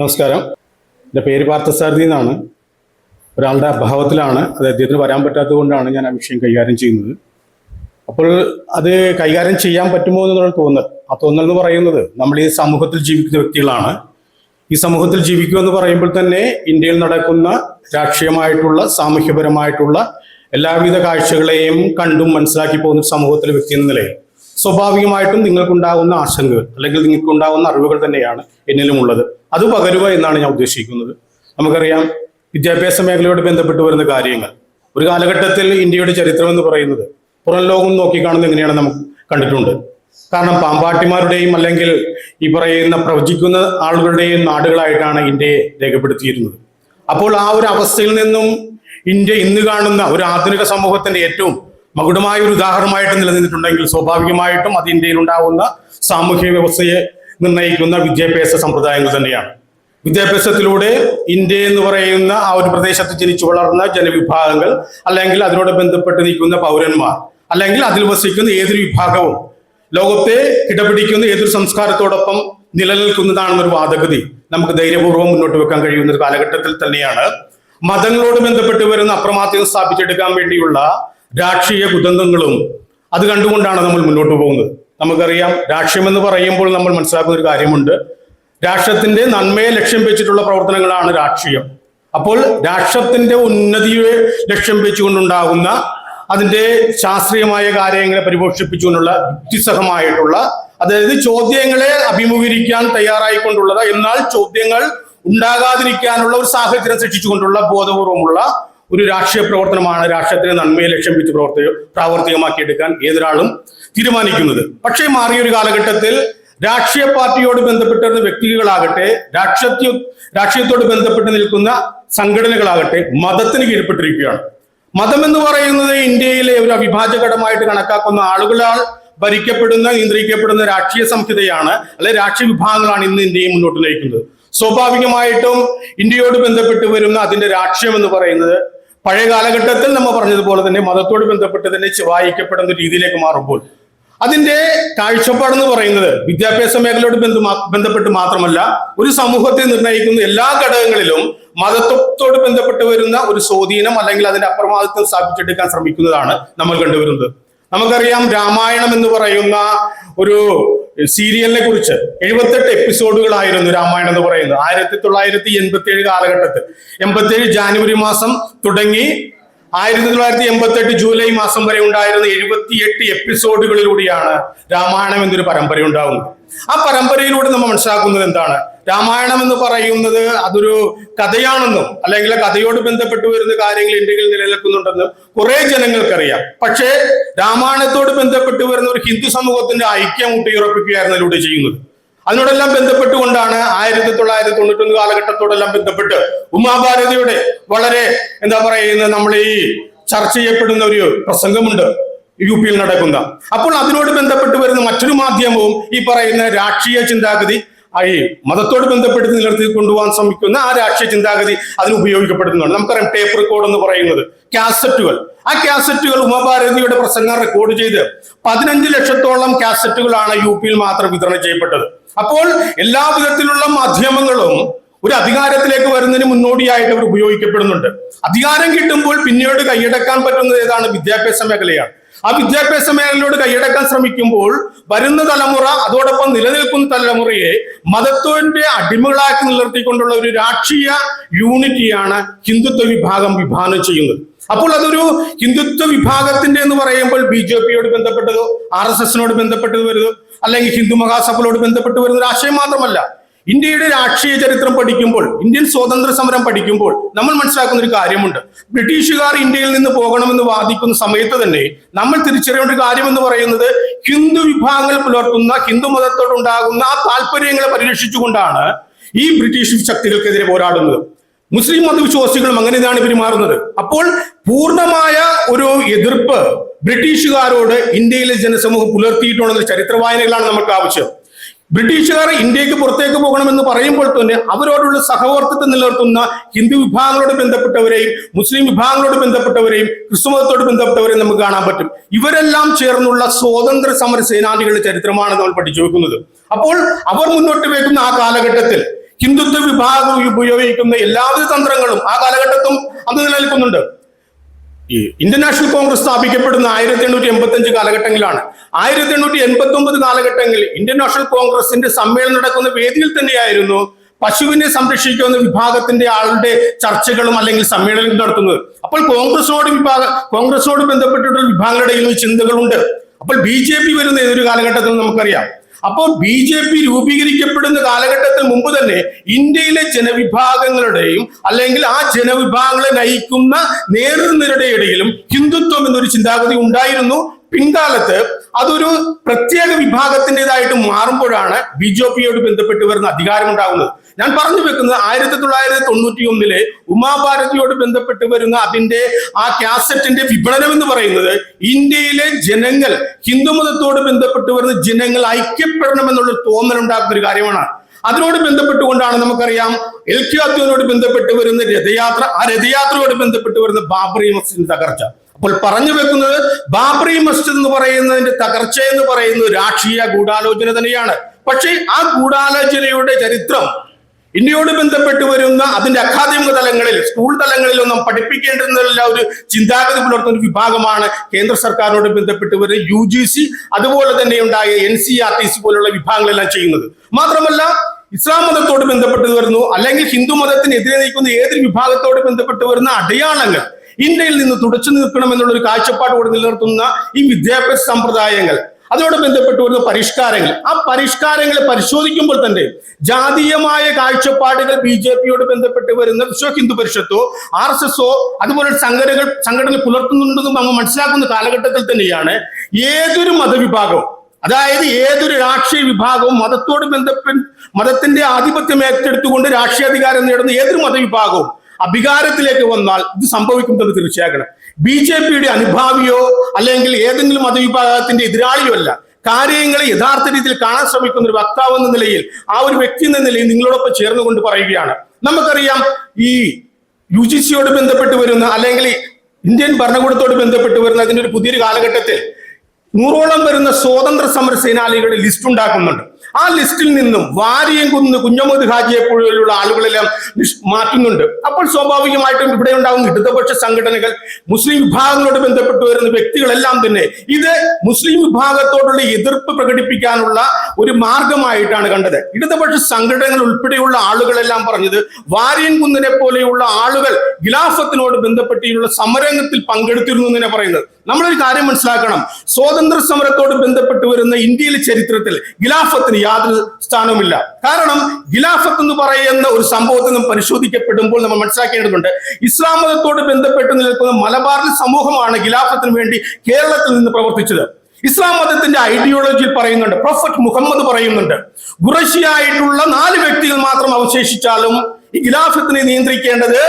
നമസ്കാരം. എന്റെ പേര് പാർത്ഥസാരഥി എന്നാണ്. ഒരാളുടെ അഭാവത്തിലാണ് അത് അദ്ദേഹത്തിന് വരാൻ പറ്റാത്തത് കൊണ്ടാണ് ഞാൻ ആ വിഷയം കൈകാര്യം ചെയ്യുന്നത്. അപ്പോൾ അത് കൈകാര്യം ചെയ്യാൻ പറ്റുമോ എന്നുള്ള തോന്നൽ. ആ തോന്നൽ എന്ന് പറയുന്നത് നമ്മൾ ഈ സമൂഹത്തിൽ ജീവിക്കുന്ന വ്യക്തികളാണ്. ഈ സമൂഹത്തിൽ ജീവിക്കുക എന്ന് പറയുമ്പോൾ തന്നെ ഇന്ത്യയിൽ നടക്കുന്ന രാഷ്ട്രീയമായിട്ടുള്ള സാമൂഹ്യപരമായിട്ടുള്ള എല്ലാവിധ കാഴ്ചകളെയും കണ്ടും മനസ്സിലാക്കി പോകുന്ന സമൂഹത്തിലെ വ്യക്തി എന്ന നിലയിൽ. സ്വാഭാവികമായിട്ടും നിങ്ങൾക്കുണ്ടാകുന്ന ആശങ്കകൾ അല്ലെങ്കിൽ നിങ്ങൾക്കുണ്ടാകുന്ന അറിവുകൾ തന്നെയാണ് എന്നിലും ഉള്ളത് അത് പകരുക എന്നാണ് ഞാൻ ഉദ്ദേശിക്കുന്നത്. നമുക്കറിയാം വിദ്യാഭ്യാസ മേഖലയോട് ബന്ധപ്പെട്ട് വരുന്ന കാര്യങ്ങൾ. ഒരു കാലഘട്ടത്തിൽ ഇന്ത്യയുടെ ചരിത്രം എന്ന് പറയുന്നത് പുറം ലോകം നോക്കിക്കാണുന്ന എങ്ങനെയാണ് നമുക്ക് കണ്ടിട്ടുണ്ട്. കാരണം പാമ്പാട്ടിമാരുടെയും അല്ലെങ്കിൽ ഈ പറയുന്ന പ്രവചിക്കുന്ന ആളുകളുടെയും നാടുകളായിട്ടാണ് ഇന്ത്യയെ രേഖപ്പെടുത്തിയിരുന്നത്. അപ്പോൾ ആ ഒരു അവസ്ഥയിൽ നിന്നും ഇന്ത്യ ഇന്ന് കാണുന്ന ഒരു ആധുനിക സമൂഹത്തിന്റെ ഏറ്റവും മകുടമായ ഒരു ഉദാഹരണമായിട്ട് നിലനിന്നിട്ടുണ്ടെങ്കിൽ സ്വാഭാവികമായിട്ടും അത് ഇന്ത്യയിൽ ഉണ്ടാവുന്ന സാമൂഹ്യ വ്യവസ്ഥയെ നിർണയിക്കുന്ന വിദ്യാഭ്യാസ സമ്പ്രദായങ്ങൾ തന്നെയാണ്. വിദ്യാഭ്യാസത്തിലൂടെ ഇന്ത്യ എന്ന് പറയുന്ന ആ ഒരു പ്രദേശത്ത് ജനിച്ചു വളർന്ന ജനവിഭാഗങ്ങൾ അല്ലെങ്കിൽ അതിനോട് ബന്ധപ്പെട്ട് നിൽക്കുന്ന പൗരന്മാർ അല്ലെങ്കിൽ അതിൽ വസിക്കുന്ന ഏതൊരു വിഭാഗവും ലോകത്തെ കിടപിടിക്കുന്ന ഏതൊരു സംസ്കാരത്തോടൊപ്പം നിലനിൽക്കുന്നതാണെന്നൊരു വാദഗതി നമുക്ക് ധൈര്യപൂർവം മുന്നോട്ട് വെക്കാൻ കഴിയുന്ന ഒരു കാലഘട്ടത്തിൽ തന്നെയാണ്. മതങ്ങളോട് ബന്ധപ്പെട്ട് വരുന്ന അപ്രമാത്യം സ്ഥാപിച്ചെടുക്കാൻ വേണ്ടിയുള്ള രാഷ്ട്രീയ കുതന്ത്രങ്ങളും അത് കണ്ടുകൊണ്ടാണ് നമ്മൾ മുന്നോട്ട് പോകുന്നത്. നമുക്കറിയാം രാഷ്ട്രീയം എന്ന് പറയുമ്പോൾ നമ്മൾ മനസ്സിലാക്കുന്ന ഒരു കാര്യമുണ്ട്. രാഷ്ട്രത്തിന്റെ നന്മയെ ലക്ഷ്യം വെച്ചിട്ടുള്ള പ്രവർത്തനങ്ങളാണ് രാഷ്ട്രീയം. അപ്പോൾ രാഷ്ട്രത്തിന്റെ ഉന്നതിയെ ലക്ഷ്യം വെച്ചുകൊണ്ടുണ്ടാകുന്ന അതിന്റെ ശാസ്ത്രീയമായ കാര്യങ്ങളെ പരിപോഷിപ്പിച്ചുകൊണ്ടുള്ള യുക്തിസഹമായിട്ടുള്ള അതായത് ചോദ്യങ്ങളെ അഭിമുഖീകരിക്കാൻ തയ്യാറായിക്കൊണ്ടുള്ളത് എന്നാൽ ചോദ്യങ്ങൾ ഉണ്ടാകാതിരിക്കാനുള്ള ഒരു സാഹചര്യം സൃഷ്ടിച്ചുകൊണ്ടുള്ള ബോധപൂർവമുള്ള ഒരു രാഷ്ട്രീയ പ്രവർത്തനമാണ് രാഷ്ട്രത്തിന് നന്മയെ ലക്ഷ്യം വെച്ച് പ്രവർത്തി പ്രാവർത്തികമാക്കിയെടുക്കാൻ ഏതൊരാളും തീരുമാനിക്കുന്നത്. പക്ഷേ മാറിയൊരു കാലഘട്ടത്തിൽ രാഷ്ട്രീയ പാർട്ടിയോട് ബന്ധപ്പെട്ടിരുന്ന വ്യക്തികളാകട്ടെ രാഷ്ട്രീയ രാഷ്ട്രീയത്തോട് ബന്ധപ്പെട്ട് നിൽക്കുന്ന സംഘടനകളാകട്ടെ മതത്തിന് കീഴ്പ്പെട്ടിരിക്കുകയാണ്. മതം എന്ന് പറയുന്നത് ഇന്ത്യയിലെ ഒരു അവിഭാജ്യഘടമായിട്ട് കണക്കാക്കുന്ന ആളുകളാൽ ഭരിക്കപ്പെടുന്ന നിയന്ത്രിക്കപ്പെടുന്ന രാഷ്ട്രീയ സംഹിതയാണ് അല്ലെ രാഷ്ട്രീയ വിഭാഗങ്ങളാണ് ഇന്ന് ഇന്ത്യയെ മുന്നോട്ട് നയിക്കുന്നത്. സ്വാഭാവികമായിട്ടും ഇന്ത്യയോട് ബന്ധപ്പെട്ട് വരുന്ന അതിന്റെ രാഷ്ട്രീയം എന്ന് പറയുന്നത് പഴയ കാലഘട്ടത്തിൽ നമ്മൾ പറഞ്ഞതുപോലെ തന്നെ മതത്തോട് ബന്ധപ്പെട്ട് തന്നെ വായിക്കപ്പെടുന്ന രീതിയിലേക്ക് മാറുമ്പോൾ അതിന്റെ കാഴ്ചപ്പാടെന്ന് പറയുന്നത് വിദ്യാഭ്യാസ മേഖലയോട് ബന്ധു- ബന്ധപ്പെട്ട് മാത്രമല്ല ഒരു സമൂഹത്തെ നിർണയിക്കുന്ന എല്ലാ ഘടകങ്ങളിലും മതത്വത്തോട് ബന്ധപ്പെട്ട് വരുന്ന ഒരു സ്വാധീനം അല്ലെങ്കിൽ അതിന്റെ അപ്രമാദിത്വം സ്ഥാപിച്ചെടുക്കാൻ ശ്രമിക്കുന്നതാണ് നമ്മൾ കണ്ടുവരുന്നത്. നമുക്കറിയാം രാമായണം എന്ന് പറയുന്ന ഒരു സീരിയലിനെ കുറിച്ച് എഴുപത്തെട്ട് എപ്പിസോഡുകളായിരുന്നു രാമായണം എന്ന് പറയുന്നത്. ആയിരത്തി തൊള്ളായിരത്തി എൺപത്തി ഏഴ് കാലഘട്ടത്തിൽ. എൺപത്തി ഏഴ് ജാനുവരി മാസം തുടങ്ങി ആയിരത്തി തൊള്ളായിരത്തി എൺപത്തി എട്ട് ജൂലൈ മാസം വരെ ഉണ്ടായിരുന്ന എഴുപത്തിയെട്ട് എപ്പിസോഡുകളിലൂടെയാണ് രാമായണം എന്നൊരു പരമ്പര ഉണ്ടാകുന്നത് ആ പരമ്പരയിലൂടെ നമ്മൾ മനസ്സിലാക്കുന്നത് എന്താണ്? രാമായണം എന്ന് പറയുന്നത് അതൊരു കഥയാണെന്നും അല്ലെങ്കിൽ കഥയോട് ബന്ധപ്പെട്ട് വരുന്ന കാര്യങ്ങൾ ഇന്ത്യയിൽ നിലനിൽക്കുന്നുണ്ടെന്നും കുറെ ജനങ്ങൾക്കറിയാം. പക്ഷേ രാമായണത്തോട് ബന്ധപ്പെട്ട് വരുന്ന ഒരു ഹിന്ദു സമൂഹത്തിന്റെ ഐക്യം ഊട്ടിയുറപ്പിക്കുകയായിരുന്നു അതിലൂടെ ചെയ്യുന്നത്. അതിനോടെല്ലാം ബന്ധപ്പെട്ടുകൊണ്ടാണ് ആയിരത്തി തൊള്ളായിരത്തി തൊണ്ണൂറ്റൊന്ന് കാലഘട്ടത്തോടെല്ലാം ബന്ധപ്പെട്ട് ഉമാഭാരതിയുടെ വളരെ എന്താ പറയുന്നത് നമ്മൾ ഈ ചർച്ച ചെയ്യപ്പെടുന്ന ഒരു പ്രസംഗമുണ്ട് യു പിയിൽ നടക്കുന്ന. അപ്പോൾ അതിനോട് ബന്ധപ്പെട്ട് വരുന്ന മറ്റൊരു മാധ്യമവും ഈ പറയുന്ന രാഷ്ട്രീയ ചിന്താഗതി ഈ മതത്തോട് ബന്ധപ്പെടുത്തി നിലനിർത്തി കൊണ്ടുപോകാൻ ശ്രമിക്കുന്ന ആ രാഷ്ട്രീയ ചിന്താഗതി അതിന് ഉപയോഗിക്കപ്പെടുന്നതാണ് നമുക്കറിയാം ടേപ്പ് റെക്കോർഡ് എന്ന് പറയുന്നത്. കാസറ്റുകൾ. ആ കാസറ്റുകൾ ഉമാഭാരതിയുടെ പ്രസംഗം റെക്കോർഡ് ചെയ്ത് പതിനഞ്ച് ലക്ഷത്തോളം കാസറ്റുകളാണ് യു പിയിൽ മാത്രം വിതരണം ചെയ്യപ്പെട്ടത്. അപ്പോൾ എല്ലാ വിധത്തിലുള്ള മാധ്യമങ്ങളും ഒരു അധികാരത്തിലേക്ക് വരുന്നതിന് മുന്നോടിയായിട്ട് അവർ ഉപയോഗിക്കപ്പെടുന്നുണ്ട്. അധികാരം കിട്ടുമ്പോൾ പിന്നീട് കൈയടക്കാൻ പറ്റുന്നത് ഏതാണ്? വിദ്യാഭ്യാസ മേഖലയാണ്. ആ വിദ്യാഭ്യാസ മേഖലയോട് കൈയടക്കാൻ ശ്രമിക്കുമ്പോൾ വരുന്ന തലമുറ അതോടൊപ്പം നിലനിൽക്കുന്ന തലമുറയെ മതത്വന്റെ അടിമകളാക്കി നിലനിർത്തിക്കൊണ്ടുള്ള ഒരു രാഷ്ട്രീയ യൂണിറ്റിയാണ് ഹിന്ദുത്വ വിഭാഗം വിഭാവനം ചെയ്യുന്നത്. അപ്പോൾ അതൊരു ഹിന്ദുത്വ വിഭാഗത്തിന്റെ എന്ന് പറയുമ്പോൾ ബി ജെ പിയോട് ബന്ധപ്പെട്ടതോ ആർ എസ് എസിനോട് ബന്ധപ്പെട്ടത് വരുന്നതോ അല്ലെങ്കിൽ ഹിന്ദു മഹാസഭയോട് ബന്ധപ്പെട്ട് വരുന്ന ഒരു ആശയം മാത്രമല്ല. ഇന്ത്യയുടെ രാഷ്ട്രീയ ചരിത്രം പഠിക്കുമ്പോൾ ഇന്ത്യൻ സ്വാതന്ത്ര്യ സമരം പഠിക്കുമ്പോൾ നമ്മൾ മനസ്സിലാക്കുന്ന ഒരു കാര്യമുണ്ട്. ബ്രിട്ടീഷുകാർ ഇന്ത്യയിൽ നിന്ന് പോകണമെന്ന് വാദിക്കുന്ന സമയത്ത് തന്നെ നമ്മൾ തിരിച്ചറിയേണ്ട ഒരു കാര്യം എന്ന് പറയുന്നത് ഹിന്ദു വിഭാഗങ്ങൾ പുലർത്തുന്ന ഹിന്ദു മതത്തോടുണ്ടാകുന്ന ആ താല്പര്യങ്ങളെ പരിരക്ഷിച്ചുകൊണ്ടാണ് ഈ ബ്രിട്ടീഷ് ശക്തികൾക്കെതിരെ പോരാടുന്നത്. മുസ്ലിം മതവിശ്വാസികളും അങ്ങനെയാണ് പെരുമാറുന്നത്. അപ്പോൾ പൂർണമായ ഒരു എതിർപ്പ് ബ്രിട്ടീഷുകാരോട് ഇന്ത്യയിലെ ജനസമൂഹം പുലർത്തിയിട്ടുണ്ടെന്ന ചരിത്ര വായനകളാണ് നമുക്ക് ആവശ്യം. ബ്രിട്ടീഷുകാർ ഇന്ത്യയ്ക്ക് പുറത്തേക്ക് പോകണമെന്ന് പറയുമ്പോൾ തന്നെ അവരോടുള്ള സഹവർത്തിത്വം നിലനിർത്തുന്ന ഹിന്ദു വിഭാഗങ്ങളോട് ബന്ധപ്പെട്ടവരെയും മുസ്ലിം വിഭാഗങ്ങളോട് ബന്ധപ്പെട്ടവരെയും ക്രിസ്തുമതത്തോട് ബന്ധപ്പെട്ടവരെയും നമുക്ക് കാണാൻ പറ്റും. ഇവരെല്ലാം ചേർന്നുള്ള സ്വാതന്ത്ര്യ സമര സേനാനികളുടെ ചരിത്രമാണ് നമ്മൾ പഠിച്ചു വെക്കുന്നത്. അപ്പോൾ അവർ മുന്നോട്ട് വെക്കുന്ന ആ കാലഘട്ടത്തിൽ ഹിന്ദുത്വ വിഭാഗം ഉപയോഗിക്കുന്ന എല്ലാവിധ തന്ത്രങ്ങളും ആ കാലഘട്ടത്തും അത് നിലനിൽക്കുന്നുണ്ട്. ഈ ഇന്ത്യൻ നാഷണൽ കോൺഗ്രസ് സ്ഥാപിക്കപ്പെടുന്ന ആയിരത്തി എണ്ണൂറ്റി എൺപത്തി അഞ്ച് കാലഘട്ടങ്ങളിലാണ്. ആയിരത്തി എണ്ണൂറ്റി എൺപത്തി ഒമ്പത് കാലഘട്ടങ്ങളിൽ ഇന്ത്യൻ നാഷണൽ കോൺഗ്രസിന്റെ സമ്മേളനം നടക്കുന്ന വേദിയിൽ തന്നെയായിരുന്നു പശുവിനെ സംരക്ഷിക്കുന്ന വിഭാഗത്തിന്റെ ആളുടെ ചർച്ചകളും അല്ലെങ്കിൽ സമ്മേളനങ്ങളും നടത്തുന്നത്. അപ്പോൾ കോൺഗ്രസോട് വിഭാഗ കോൺഗ്രസോട് ബന്ധപ്പെട്ടിട്ടുള്ള വിഭാഗങ്ങളുടെ ചിന്തകളുണ്ട്. അപ്പോൾ ബി ജെ പി വരുന്ന ഏതൊരു കാലഘട്ടത്തിൽ നമുക്കറിയാം. അപ്പോൾ ബി ജെ പി രൂപീകരിക്കപ്പെടുന്ന കാലഘട്ടത്തിന് മുമ്പ് തന്നെ ഇന്ത്യയിലെ ജനവിഭാഗങ്ങളുടെയും അല്ലെങ്കിൽ ആ ജനവിഭാഗങ്ങളെ നയിക്കുന്ന നേതൃനിരുടെ ഇടയിലും ഹിന്ദുത്വം എന്നൊരു ചിന്താഗതി ഉണ്ടായിരുന്നു. പിൻകാലത്ത് അതൊരു പ്രത്യേക വിഭാഗത്തിന്റെതായിട്ട് മാറുമ്പോഴാണ് ബി ജെ പിയോട് ബന്ധപ്പെട്ട് വരുന്ന അധികാരം ഉണ്ടാകുന്നത് ഞാൻ പറഞ്ഞു വെക്കുന്നത് ആയിരത്തി തൊള്ളായിരത്തി തൊണ്ണൂറ്റി ഒന്നിലെ ഉമാഭാരതിയോട് ബന്ധപ്പെട്ട് വരുന്ന അതിന്റെ ആ കാസറ്റിന്റെ വിപണനം എന്ന് പറയുന്നത് ഇന്ത്യയിലെ ജനങ്ങൾ ഹിന്ദുമതത്തോട് ബന്ധപ്പെട്ട് വരുന്ന ജനങ്ങൾ ഐക്യപ്പെടണം എന്നുള്ള തോന്നൽ ഉണ്ടാക്കുന്ന ഒരു കാര്യമാണ്. അതിനോട് ബന്ധപ്പെട്ടുകൊണ്ടാണ് നമുക്കറിയാം എൽ കെ അദ്വനോട് ബന്ധപ്പെട്ട് വരുന്ന രഥയാത്ര ആ രഥയാത്രയോട് ബന്ധപ്പെട്ട് വരുന്ന ബാബറി മസ്ജിദിന്റെ തകർച്ച. അപ്പോൾ പറഞ്ഞു വെക്കുന്നത് ബാബറി മസ്ജിദ് എന്ന് പറയുന്നതിന്റെ തകർച്ച എന്ന് പറയുന്നത് രാഷ്ട്രീയ ഗൂഢാലോചന തന്നെയാണ്. പക്ഷേ ആ ഗൂഢാലോചനയുടെ ചരിത്രം ഇന്ത്യയോട് ബന്ധപ്പെട്ട് വരുന്ന അതിന്റെ അക്കാദമിക തലങ്ങളിൽ സ്കൂൾ തലങ്ങളിലൊന്നും പഠിപ്പിക്കേണ്ടുന്ന ഒരു ചിന്താഗതി പുലർത്തുന്ന ഒരു വിഭാഗമാണ് കേന്ദ്ര സർക്കാരിനോട് ബന്ധപ്പെട്ട് വരുന്ന യു ജി സി അതുപോലെ തന്നെ ഉണ്ടായ N C R T C പോലുള്ള വിഭാഗങ്ങളെല്ലാം ചെയ്യുന്നത്. മാത്രമല്ല ഇസ്ലാം മതത്തോട് ബന്ധപ്പെട്ട് വരുന്നു അല്ലെങ്കിൽ ഹിന്ദു മതത്തിനെതിരെ നിൽക്കുന്ന ഏതൊരു വിഭാഗത്തോട് ബന്ധപ്പെട്ട് വരുന്ന അടയാളങ്ങൾ ഇന്ത്യയിൽ നിന്ന് തുടച്ചു നിൽക്കണം എന്നുള്ള ഒരു കൂടെ നിലനിർത്തുന്ന ഈ വിദ്യാഭ്യാസ സമ്പ്രദായങ്ങൾ അതോട് ബന്ധപ്പെട്ട് വരുന്ന പരിഷ്കാരങ്ങൾ. ആ പരിഷ്കാരങ്ങളെ പരിശോധിക്കുമ്പോൾ തന്നെ ജാതീയമായ കാഴ്ചപ്പാടുകൾ ബി ജെ പിയോട് ബന്ധപ്പെട്ട് വരുന്ന വിശ്വ ഹിന്ദു പരിഷത്തോ ആർ എസ് എസോ അതുപോലെ സംഘടനകൾ സംഘടന പുലർത്തുന്നുണ്ടെന്നും നമ്മൾ മനസ്സിലാക്കുന്ന കാലഘട്ടത്തിൽ തന്നെയാണ് ഏതൊരു മതവിഭാഗവും അതായത് ഏതൊരു രാഷ്ട്രീയ വിഭാഗവും മതത്തോട് ബന്ധപ്പെട്ട് മതത്തിന്റെ ആധിപത്യം ഏറ്റെടുത്തുകൊണ്ട് രാഷ്ട്രീയ അധികാരം നേടുന്ന ഏതൊരു മതവിഭാഗവും അഭികാരത്തിലേക്ക് വന്നാൽ ഇത് സംഭവിക്കുന്നത് തീർച്ചയാക്കണം ബി ജെ പിയുടെ അനുഭാവിയോ അല്ലെങ്കിൽ ഏതെങ്കിലും മതവിഭാഗത്തിന്റെ എതിരാളിയോ അല്ല. കാര്യങ്ങളെ യഥാർത്ഥ രീതിയിൽ കാണാൻ ശ്രമിക്കുന്ന ഒരു വക്താവ് എന്ന നിലയിൽ ആ ഒരു വ്യക്തി എന്ന നിലയിൽ നിങ്ങളോടൊപ്പം ചേർന്നുകൊണ്ട് പറയുകയാണ്. നമുക്കറിയാം ഈ യു ജി സിയോട് ബന്ധപ്പെട്ട് വരുന്ന അല്ലെങ്കിൽ ഇന്ത്യൻ ഭരണകൂടത്തോട് ബന്ധപ്പെട്ട് വരുന്ന അതിന്റെ ഒരു പുതിയൊരു കാലഘട്ടത്തിൽ നൂറോളം വരുന്ന സ്വാതന്ത്ര്യ സമര സേനാനികളുടെ ലിസ്റ്റ് ഉണ്ടാക്കുന്നുണ്ട്. ആ ലിസ്റ്റിൽ നിന്നും വാരിയംകുന്ന് കുഞ്ഞമ്മദ് ഹാജിയെ പോലെയുള്ള ആളുകളെല്ലാം മാറ്റുന്നുണ്ട്. അപ്പോൾ സ്വാഭാവികമായിട്ടും ഇവിടെ ഉണ്ടാകുന്ന ഇടതുപക്ഷ സംഘടനകൾ മുസ്ലിം വിഭാഗങ്ങളോട് ബന്ധപ്പെട്ട് വരുന്ന വ്യക്തികളെല്ലാം തന്നെ ഇത് മുസ്ലിം വിഭാഗത്തോടുള്ള എതിർപ്പ് പ്രകടിപ്പിക്കാനുള്ള ഒരു മാർഗമായിട്ടാണ് കണ്ടത്. ഇടതുപക്ഷ സംഘടനകൾ ഉൾപ്പെടെയുള്ള ആളുകളെല്ലാം പറഞ്ഞത് വാര്യൻകുന്നിനെ പോലെയുള്ള ആളുകൾ ഖിലാഫത്തിനോട് ബന്ധപ്പെട്ടുള്ള സമരംഗത്തിൽ പങ്കെടുത്തിരുന്നു എന്നെ പറയുന്നത്. നമ്മളൊരു കാര്യം മനസ്സിലാക്കണം. സ്വാതന്ത്ര്യ സമരത്തോട് ബന്ധപ്പെട്ട് വരുന്ന ഇന്ത്യയിലെ ചരിത്രത്തിൽ ഖിലാഫത്തിന് യാതൊരു സ്ഥാനവുമില്ല. കാരണം ഖിലാഫത്ത് എന്ന് പറയുന്ന ഒരു സംഭവത്തിൽ നിന്ന് പരിശോധിക്കപ്പെടുമ്പോൾ നമ്മൾ മനസ്സിലാക്കേണ്ടതുണ്ട് ഇസ്ലാം മതത്തോട് ബന്ധപ്പെട്ട് നിൽക്കുന്ന മലബാറിൽ സമൂഹമാണ് ഖിലാഫത്തിന് വേണ്ടി കേരളത്തിൽ നിന്ന് പ്രവർത്തിച്ചത്. ഇസ്ലാം മതത്തിന്റെ ഐഡിയോളജിയിൽ പറയുന്നുണ്ട് പ്രൊഫറ്റ് മുഹമ്മദ് പറയുന്നുണ്ട് ഗുറശിയായിട്ടുള്ള നാല് വ്യക്തികൾ മാത്രം അവശേഷിച്ചാലും ഈ ഖിലാഫത്തിനെ നിയന്ത്രിക്കേണ്ടത്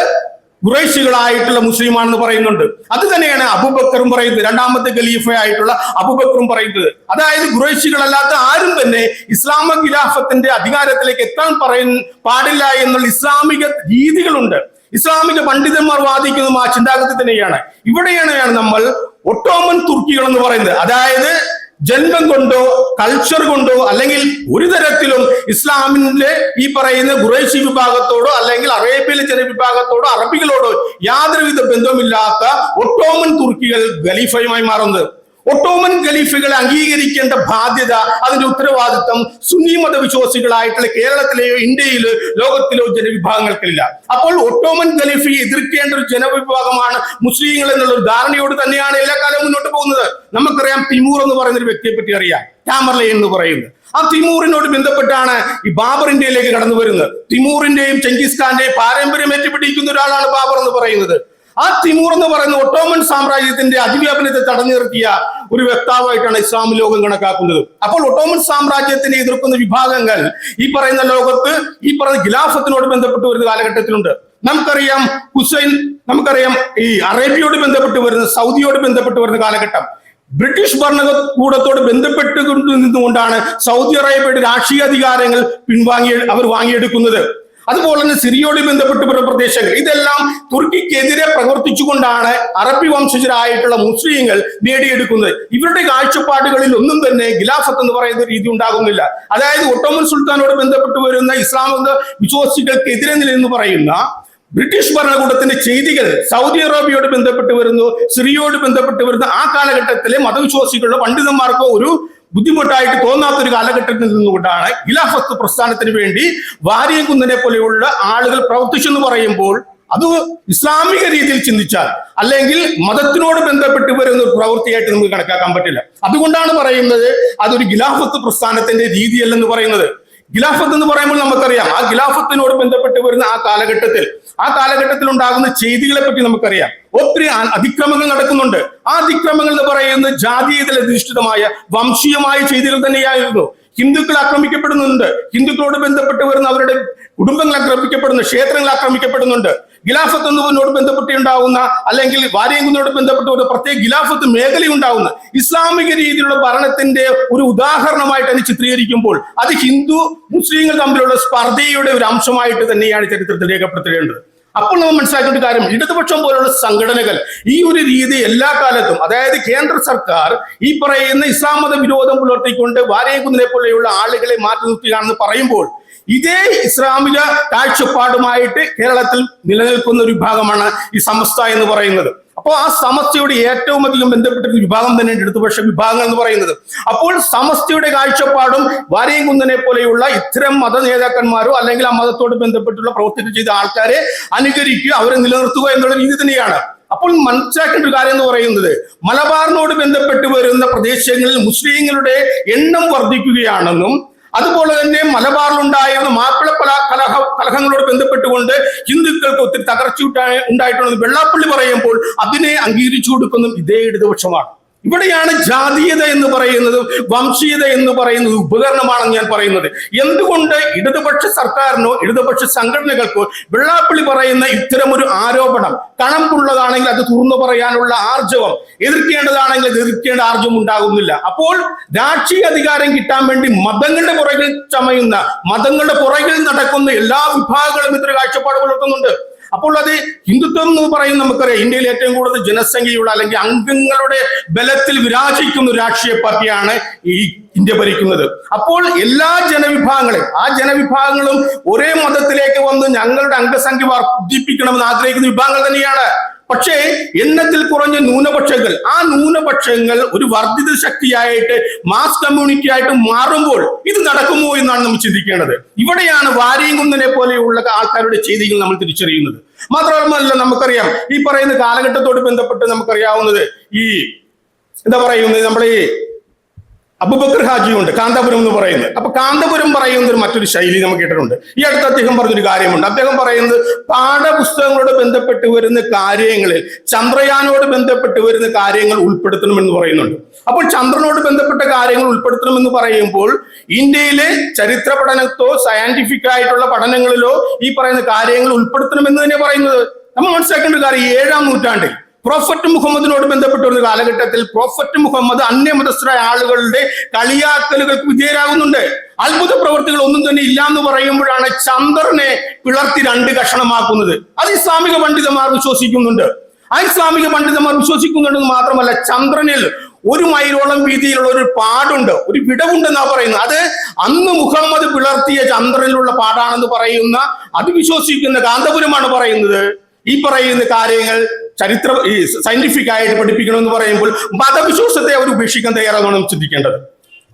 ഖുറൈശികളായിട്ടുള്ള മുസ്ലിമാണെന്ന് പറയുന്നുണ്ട്. അത് തന്നെയാണ് അബുബക്കറും പറയുന്നത്. രണ്ടാമത്തെ ഖലീഫ ആയിട്ടുള്ള അബുബക്കറും പറയുന്നത്. അതായത് ഖുറൈശികളല്ലാത്ത ആരും തന്നെ ഇസ്ലാമ ഖിലാഫത്തിന്റെ അധികാരത്തിലേക്ക് എത്താൻ പറയ പാടില്ല എന്നുള്ള ഇസ്ലാമിക രീതികളുണ്ട്. ഇസ്ലാമിക പണ്ഡിതന്മാർ വാദിക്കുന്നതും ആ ചിന്താഗതി തന്നെയാണ്. ഇവിടെയാണ് നമ്മൾ ഒട്ടോമൻ തുർക്കികൾ എന്ന് പറയുന്നത്. അതായത് ജന്മം കൊണ്ടോ കൾച്ചർ കൊണ്ടോ അല്ലെങ്കിൽ ഒരു തരത്തിലും ഇസ്ലാമിന്റെ ഈ പറയുന്ന ഖുറൈശി വിഭാഗത്തോടോ അല്ലെങ്കിൽ അറേബ്യയിലെ ജനവിഭാഗത്തോടോ അറബികളോടോ യാതൊരുവിധ ബന്ധവുമില്ലാത്ത ഒട്ടോമൻ തുർക്കികൾ ഖലീഫയുമായി മാറുന്നത്. ഒട്ടോമൻ ഖലീഫുകളെ അംഗീകരിക്കേണ്ട ബാധ്യത അതിന്റെ ഉത്തരവാദിത്വം സുന്നി മതവിശ്വാസികളായിട്ടുള്ള കേരളത്തിലെയോ ഇന്ത്യയിലോ ലോകത്തിലോ ജനവിഭാഗങ്ങൾക്കില്ല. അപ്പോൾ ഒട്ടോമൻ ഖലീഫയെ എതിർക്കേണ്ട ഒരു ജനവിഭാഗമാണ് മുസ്ലിങ്ങൾ എന്നുള്ള ഒരു ധാരണയോട് തന്നെയാണ് എല്ലാ കാലവും മുന്നോട്ട് പോകുന്നത്. നമുക്കറിയാം തിമൂർ എന്ന് പറയുന്ന ഒരു വ്യക്തിയെ പറ്റി അറിയാം. ടാമർലൈൻ എന്ന് പറയുന്നത് ആ തിമൂറിനോട് ബന്ധപ്പെട്ടാണ് ഈ ബാബർ ഇന്ത്യയിലേക്ക് കടന്നു വരുന്നത് തിമൂറിന്റെയും ചെങ്കിസ് ഖാന്റെയും പാരമ്പര്യം ഏറ്റുപിടിക്കുന്ന ഒരാളാണ് ബാബർ എന്ന് പറയുന്നത്. ആ തിമൂർ എന്ന് പറയുന്ന ഒട്ടോമൻ സാമ്രാജ്യത്തിന്റെ അതിവ്യാപനത്തെ തടഞ്ഞു നിർത്തിയ ഒരു വ്യക്താവായിട്ടാണ് ഇസ്ലാം ലോകം കണക്കാക്കുന്നത്. അപ്പോൾ ഒട്ടോമൻ സാമ്രാജ്യത്തിനെ എതിർക്കുന്ന വിഭാഗങ്ങൾ ഈ പറയുന്ന ലോകത്ത് ഈ പറയുന്ന ഖിലാഫത്തിനോട് ബന്ധപ്പെട്ട് വരുന്ന കാലഘട്ടത്തിലുണ്ട്. നമുക്കറിയാം ഹുസൈൻ നമുക്കറിയാം ഈ അറേബ്യയോട് ബന്ധപ്പെട്ട് വരുന്ന സൗദിയോട് ബന്ധപ്പെട്ട് വരുന്ന കാലഘട്ടം. ബ്രിട്ടീഷ് ഭരണകൂടത്തോട് ബന്ധപ്പെട്ട് നിന്നുകൊണ്ടാണ് സൗദി അറേബ്യയുടെ രാഷ്ട്രീയ അധികാരങ്ങൾ പിൻവാങ്ങി അവർ വാങ്ങിയെടുക്കുന്നത്. അതുപോലെ തന്നെ സിറിയോട് ബന്ധപ്പെട്ട് വരുന്ന പ്രദേശങ്ങൾ. ഇതെല്ലാം തുർക്കിക്കെതിരെ പ്രവർത്തിച്ചുകൊണ്ടാണ് അറബി വംശജരായിട്ടുള്ള മുസ്ലിങ്ങൾ നേടിയെടുക്കുന്നത്. ഇവരുടെ കാഴ്ചപ്പാടുകളിൽ ഒന്നും തന്നെ ഗിലാഫത്ത് എന്ന് പറയുന്ന രീതി ഉണ്ടാകുന്നില്ല. അതായത് ഒട്ടോമൻ സുൽത്താനോട് ബന്ധപ്പെട്ട് വരുന്ന ഇസ്ലാം മത വിശ്വാസികൾക്കെതിരെ നിലെന്ന് പറയുന്ന ബ്രിട്ടീഷ് ഭരണകൂടത്തിന്റെ ചെയ്തികൾ സൗദി അറേബ്യയോട് ബന്ധപ്പെട്ട് വരുന്നു സിറിയയോട് ബന്ധപ്പെട്ട് വരുന്ന. ആ കാലഘട്ടത്തിലെ മതവിശ്വാസികളുടെ പണ്ഡിതന്മാർക്കോ ഒരു ബുദ്ധിമുട്ടായിട്ട് തോന്നാത്ത ഒരു കാലഘട്ടത്തിൽ നിന്നുകൊണ്ടാണ് ഖിലാഫത്ത് പ്രസ്ഥാനത്തിന് വേണ്ടി വാരിയം കുന്നനെ പോലെയുള്ള ആളുകൾ പ്രവർത്തിച്ചെന്ന് പറയുമ്പോൾ അത് ഇസ്ലാമിക രീതിയിൽ ചിന്തിച്ചാൽ അല്ലെങ്കിൽ മതത്തിനോട് ബന്ധപ്പെട്ട് വരുന്ന ഒരു പ്രവൃത്തിയായിട്ട് നമുക്ക് കണക്കാക്കാൻ പറ്റില്ല. അതുകൊണ്ടാണ് പറയുന്നത് അതൊരു ഖിലാഫത്ത് പ്രസ്ഥാനത്തിന്റെ രീതിയല്ലെന്ന് പറയുന്നത്. ഖിലാഫത്ത് എന്ന് പറയുമ്പോൾ നമുക്കറിയാം. ആ ഖിലാഫത്തിനോട് ബന്ധപ്പെട്ട് വരുന്ന ആ കാലഘട്ടത്തിൽ ആ കാലഘട്ടത്തിൽ ഉണ്ടാകുന്ന ചെയ്തികളെ പറ്റി നമുക്കറിയാം. ഒത്തിരി അതിക്രമങ്ങൾ നടക്കുന്നുണ്ട്. ആ അതിക്രമങ്ങൾ എന്ന് പറയുന്നത് ജാതീയത്തിൽ അധിഷ്ഠിതമായ വംശീയമായ ചെയ്തികൾ തന്നെയായിരുന്നു. ഹിന്ദുക്കൾ ആക്രമിക്കപ്പെടുന്നുണ്ട്. ഹിന്ദുക്കളോട് ബന്ധപ്പെട്ട് വരുന്ന അവരുടെ കുടുംബങ്ങൾ ആക്രമിക്കപ്പെടുന്നു ക്ഷേത്രങ്ങൾ ആക്രമിക്കപ്പെടുന്നുണ്ട്. ഖിലാഫത്ത് എന്നതിനോട് ബന്ധപ്പെട്ടുണ്ടാവുന്ന അല്ലെങ്കിൽ വാര്യങ്കുന്നോട് ബന്ധപ്പെട്ട ഒരു പ്രത്യേക ഗിലാഫത്ത് മേഖല ഉണ്ടാവുന്ന ഇസ്ലാമിക രീതിയിലുള്ള ഭരണത്തിന്റെ ഒരു ഉദാഹരണമായിട്ട് അതിനെ ചിത്രീകരിക്കുമ്പോൾ അത് ഹിന്ദു മുസ്ലിങ്ങൾ തമ്മിലുള്ള സ്പർദ്ധയുടെ ഒരു അംശമായിട്ട് തന്നെയാണ് ചരിത്രത്തിൽ രേഖപ്പെടുത്തേണ്ടത്. അപ്പോൾ നമ്മൾ മനസ്സിലാക്കേണ്ട കാര്യം ഇടതുപക്ഷം പോലുള്ള സംഘടനകൾ ഈ ഒരു രീതി എല്ലാ കാലത്തും അതായത് കേന്ദ്ര സർക്കാർ ഈ പറയുന്ന ഇസ്ലാം മത വിരോധം പുലർത്തിക്കൊണ്ട് വാരേകുന്നിനെ പോലെയുള്ള ആളുകളെ മാറ്റി നിർത്തുകയാണെന്ന് പറയുമ്പോൾ ഇതേ ഇസ്ലാമിക കാഴ്ചപ്പാടുമായിട്ട് കേരളത്തിൽ നിലനിൽക്കുന്ന ഒരു വിഭാഗമാണ് ഈ സമസ്ത എന്ന് പറയുന്നത്. അപ്പോൾ ആ സമസ്തയുടെ ഏറ്റവും അധികം ബന്ധപ്പെട്ട വിഭാഗം തന്നെ ഇടതുപക്ഷ വിഭാഗങ്ങൾ എന്ന് പറയുന്നത്. അപ്പോൾ സമസ്തയുടെ കാഴ്ചപ്പാടും വാര്യംകുന്നനെ പോലെയുള്ള ഇത്തരം മത നേതാക്കന്മാരോ അല്ലെങ്കിൽ ആ മതത്തോട് ബന്ധപ്പെട്ടുള്ള പ്രവർത്തികൾ ചെയ്ത ആൾക്കാരെ അനുകരിക്കുക അവരെ നിലനിർത്തുക എന്നുള്ള രീതി തന്നെയാണ്. അപ്പോൾ മനസ്സിലാക്കേണ്ട ഒരു കാര്യം എന്ന് പറയുന്നത് മലബാറിനോട് ബന്ധപ്പെട്ട് വരുന്ന പ്രദേശങ്ങളിൽ മുസ്ലിങ്ങളുടെ എണ്ണം വർദ്ധിക്കുകയാണെന്നും അതുപോലെ തന്നെ മലബാറിലുണ്ടായിരുന്ന മാപ്പിള പല കലഹ കലഹങ്ങളോട് ബന്ധപ്പെട്ടുകൊണ്ട് ഹിന്ദുക്കൾക്ക് ഒത്തിരി തകർച്ച ഉണ്ടായി- ഉണ്ടായിട്ടുണ്ടെന്ന് വെള്ളാപ്പള്ളി പറയുമ്പോൾ അതിനെ അംഗീകരിച്ചു കൊടുക്കുന്നതും ഇതേ ഇടതുപക്ഷമാണ്. ഇവിടെയാണ് ജാതീയത എന്ന് പറയുന്നത് വംശീയത എന്ന് പറയുന്നത് ഉപകരണമാണെന്ന് ഞാൻ പറയുന്നത്. എന്തുകൊണ്ട് ഇടതുപക്ഷ സർക്കാരിനോ ഇടതുപക്ഷ സംഘടനകൾക്കോ വെള്ളാപ്പള്ളി പറയുന്ന ഇത്തരമൊരു ആരോപണം? കണമ്പുള്ളതാണെങ്കിൽ അത് തുറന്നു പറയാനുള്ള ആർജവം. എതിർക്കേണ്ടതാണെങ്കിൽ എതിർക്കേണ്ട ആർജവം ഉണ്ടാകുന്നില്ല. അപ്പോൾ രാഷ്ട്രീയ അധികാരം കിട്ടാൻ വേണ്ടി മതങ്ങളുടെ പുറകിൽ ചമയുന്ന മതങ്ങളുടെ പുറകിൽ നടക്കുന്ന എല്ലാ വിഭാഗങ്ങളും ഇത്തരം കാഴ്ചപ്പാട് പുലർത്തുന്നുണ്ട് അപ്പോൾ അത് ഹിന്ദുത്വം എന്ന് പറയുന്നത് നമുക്കറിയാം. ഇന്ത്യയിൽ ഏറ്റവും കൂടുതൽ ജനസംഖ്യയുള്ള അല്ലെങ്കിൽ അംഗങ്ങളുടെ ബലത്തിൽ വിരാജിക്കുന്ന ഒരു രാഷ്ട്രീയ പാർട്ടിയാണ് ഈ ഇന്ത്യ ഭരിക്കുന്നത്. അപ്പോൾ എല്ലാ ജനവിഭാഗങ്ങളെ ആ ജനവിഭാഗങ്ങളും ഒരേ മതത്തിലേക്ക് വന്ന് ഞങ്ങളുടെ അംഗസംഖ്യ വർദ്ധിപ്പിക്കണമെന്ന് ആഗ്രഹിക്കുന്ന വിഭാഗങ്ങൾ തന്നെയാണ്. പക്ഷേ എണ്ണത്തിൽ കുറഞ്ഞ ന്യൂനപക്ഷങ്ങൾ ആ ന്യൂനപക്ഷങ്ങൾ ഒരു വർദ്ധിത ശക്തിയായിട്ട് മാസ് കമ്മ്യൂണിറ്റി ആയിട്ട് മാറുമ്പോൾ ഇത് നടക്കുമോ എന്നാണ് നമ്മൾ ചിന്തിക്കേണ്ടത്. ഇവിടെയാണ് വാരിയംകുന്നനെ പോലെയുള്ള ആൾക്കാരുടെ ചെയ്തികൾ നമ്മൾ തിരിച്ചറിയുന്നത്. മാത്രമല്ല നമുക്കറിയാം ഈ പറയുന്ന കാലഘട്ടത്തോട് ബന്ധപ്പെട്ട് നമുക്കറിയാവുന്നത് ഈ എന്താ പറയുന്നത് നമ്മൾ ഈ അബുബക്കർ ഹാജിയുണ്ട് കാന്തപുരം എന്ന് പറയുന്നത്. അപ്പൊ കാന്തപുരം പറയുന്ന ഒരു മറ്റൊരു ശൈലി നമുക്ക് കേട്ടിട്ടുണ്ട്. ഈ അടുത്ത് അദ്ദേഹം പറഞ്ഞൊരു കാര്യമുണ്ട്. അദ്ദേഹം പറയുന്നത് പാഠപുസ്തകങ്ങളോട് ബന്ധപ്പെട്ട് വരുന്ന കാര്യങ്ങളിൽ ചന്ദ്രയാനോട് ബന്ധപ്പെട്ട് വരുന്ന കാര്യങ്ങൾ ഉൾപ്പെടുത്തണമെന്ന് പറയുന്നുണ്ട്. അപ്പോൾ ചന്ദ്രനോട് ബന്ധപ്പെട്ട കാര്യങ്ങൾ ഉൾപ്പെടുത്തണമെന്ന് പറയുമ്പോൾ ഇന്ത്യയിലെ ചരിത്ര പഠനത്തോ സയന്റിഫിക് ആയിട്ടുള്ള പഠനങ്ങളിലോ ഈ പറയുന്ന കാര്യങ്ങൾ ഉൾപ്പെടുത്തണമെന്ന് തന്നെ പറയുന്നത്. നമ്മൾ മനസ്സിലാക്കേണ്ട കാര്യം ഏഴാം നൂറ്റാണ്ടിൽ പ്രോഫറ്റ് മുഹമ്മദിനോട് ബന്ധപ്പെട്ട ഒരു കാലഘട്ടത്തിൽ പ്രോഫറ്റ് മുഹമ്മദ് അന്യമതസ്ഥരായ ആളുകളുടെ കളിയാക്കലുകൾക്ക് വിധേയരാകുന്നുണ്ട്. അത്ഭുത പ്രവർത്തികൾ ഒന്നും തന്നെ ഇല്ല എന്ന് പറയുമ്പോഴാണ് ചന്ദ്രനെ പിളർത്തി രണ്ട് കഷണമാക്കുന്നത്. അത് ഇസ്ലാമിക പണ്ഡിതന്മാർ വിശ്വസിക്കുന്നുണ്ട്. ആ ഇസ്ലാമിക പണ്ഡിതന്മാർ വിശ്വസിക്കുന്നുണ്ടെന്ന് മാത്രമല്ല ചന്ദ്രനിൽ ഒരു മൈലോളം വീതിയിലുള്ള ഒരു പാടുണ്ട് ഒരു വിടവുണ്ടെന്നാ പറയുന്നത്. അത് അന്ന് മുഹമ്മദ് പിളർത്തിയ ചന്ദ്രനിലുള്ള പാടാണെന്ന് പറയുന്ന അത് വിശ്വസിക്കുന്ന കാന്തപുരമാണ് പറയുന്നത്. ഈ പറയുന്ന കാര്യങ്ങൾ ചരിത്ര ഈ സയന്റിഫിക് ആയിട്ട് പഠിപ്പിക്കണമെന്ന് പറയുമ്പോൾ മതവിശ്വാസത്തെ അവർ ഉപേക്ഷിക്കാൻ തയ്യാറാണെന്നാണ് ചിന്തിക്കേണ്ടത്.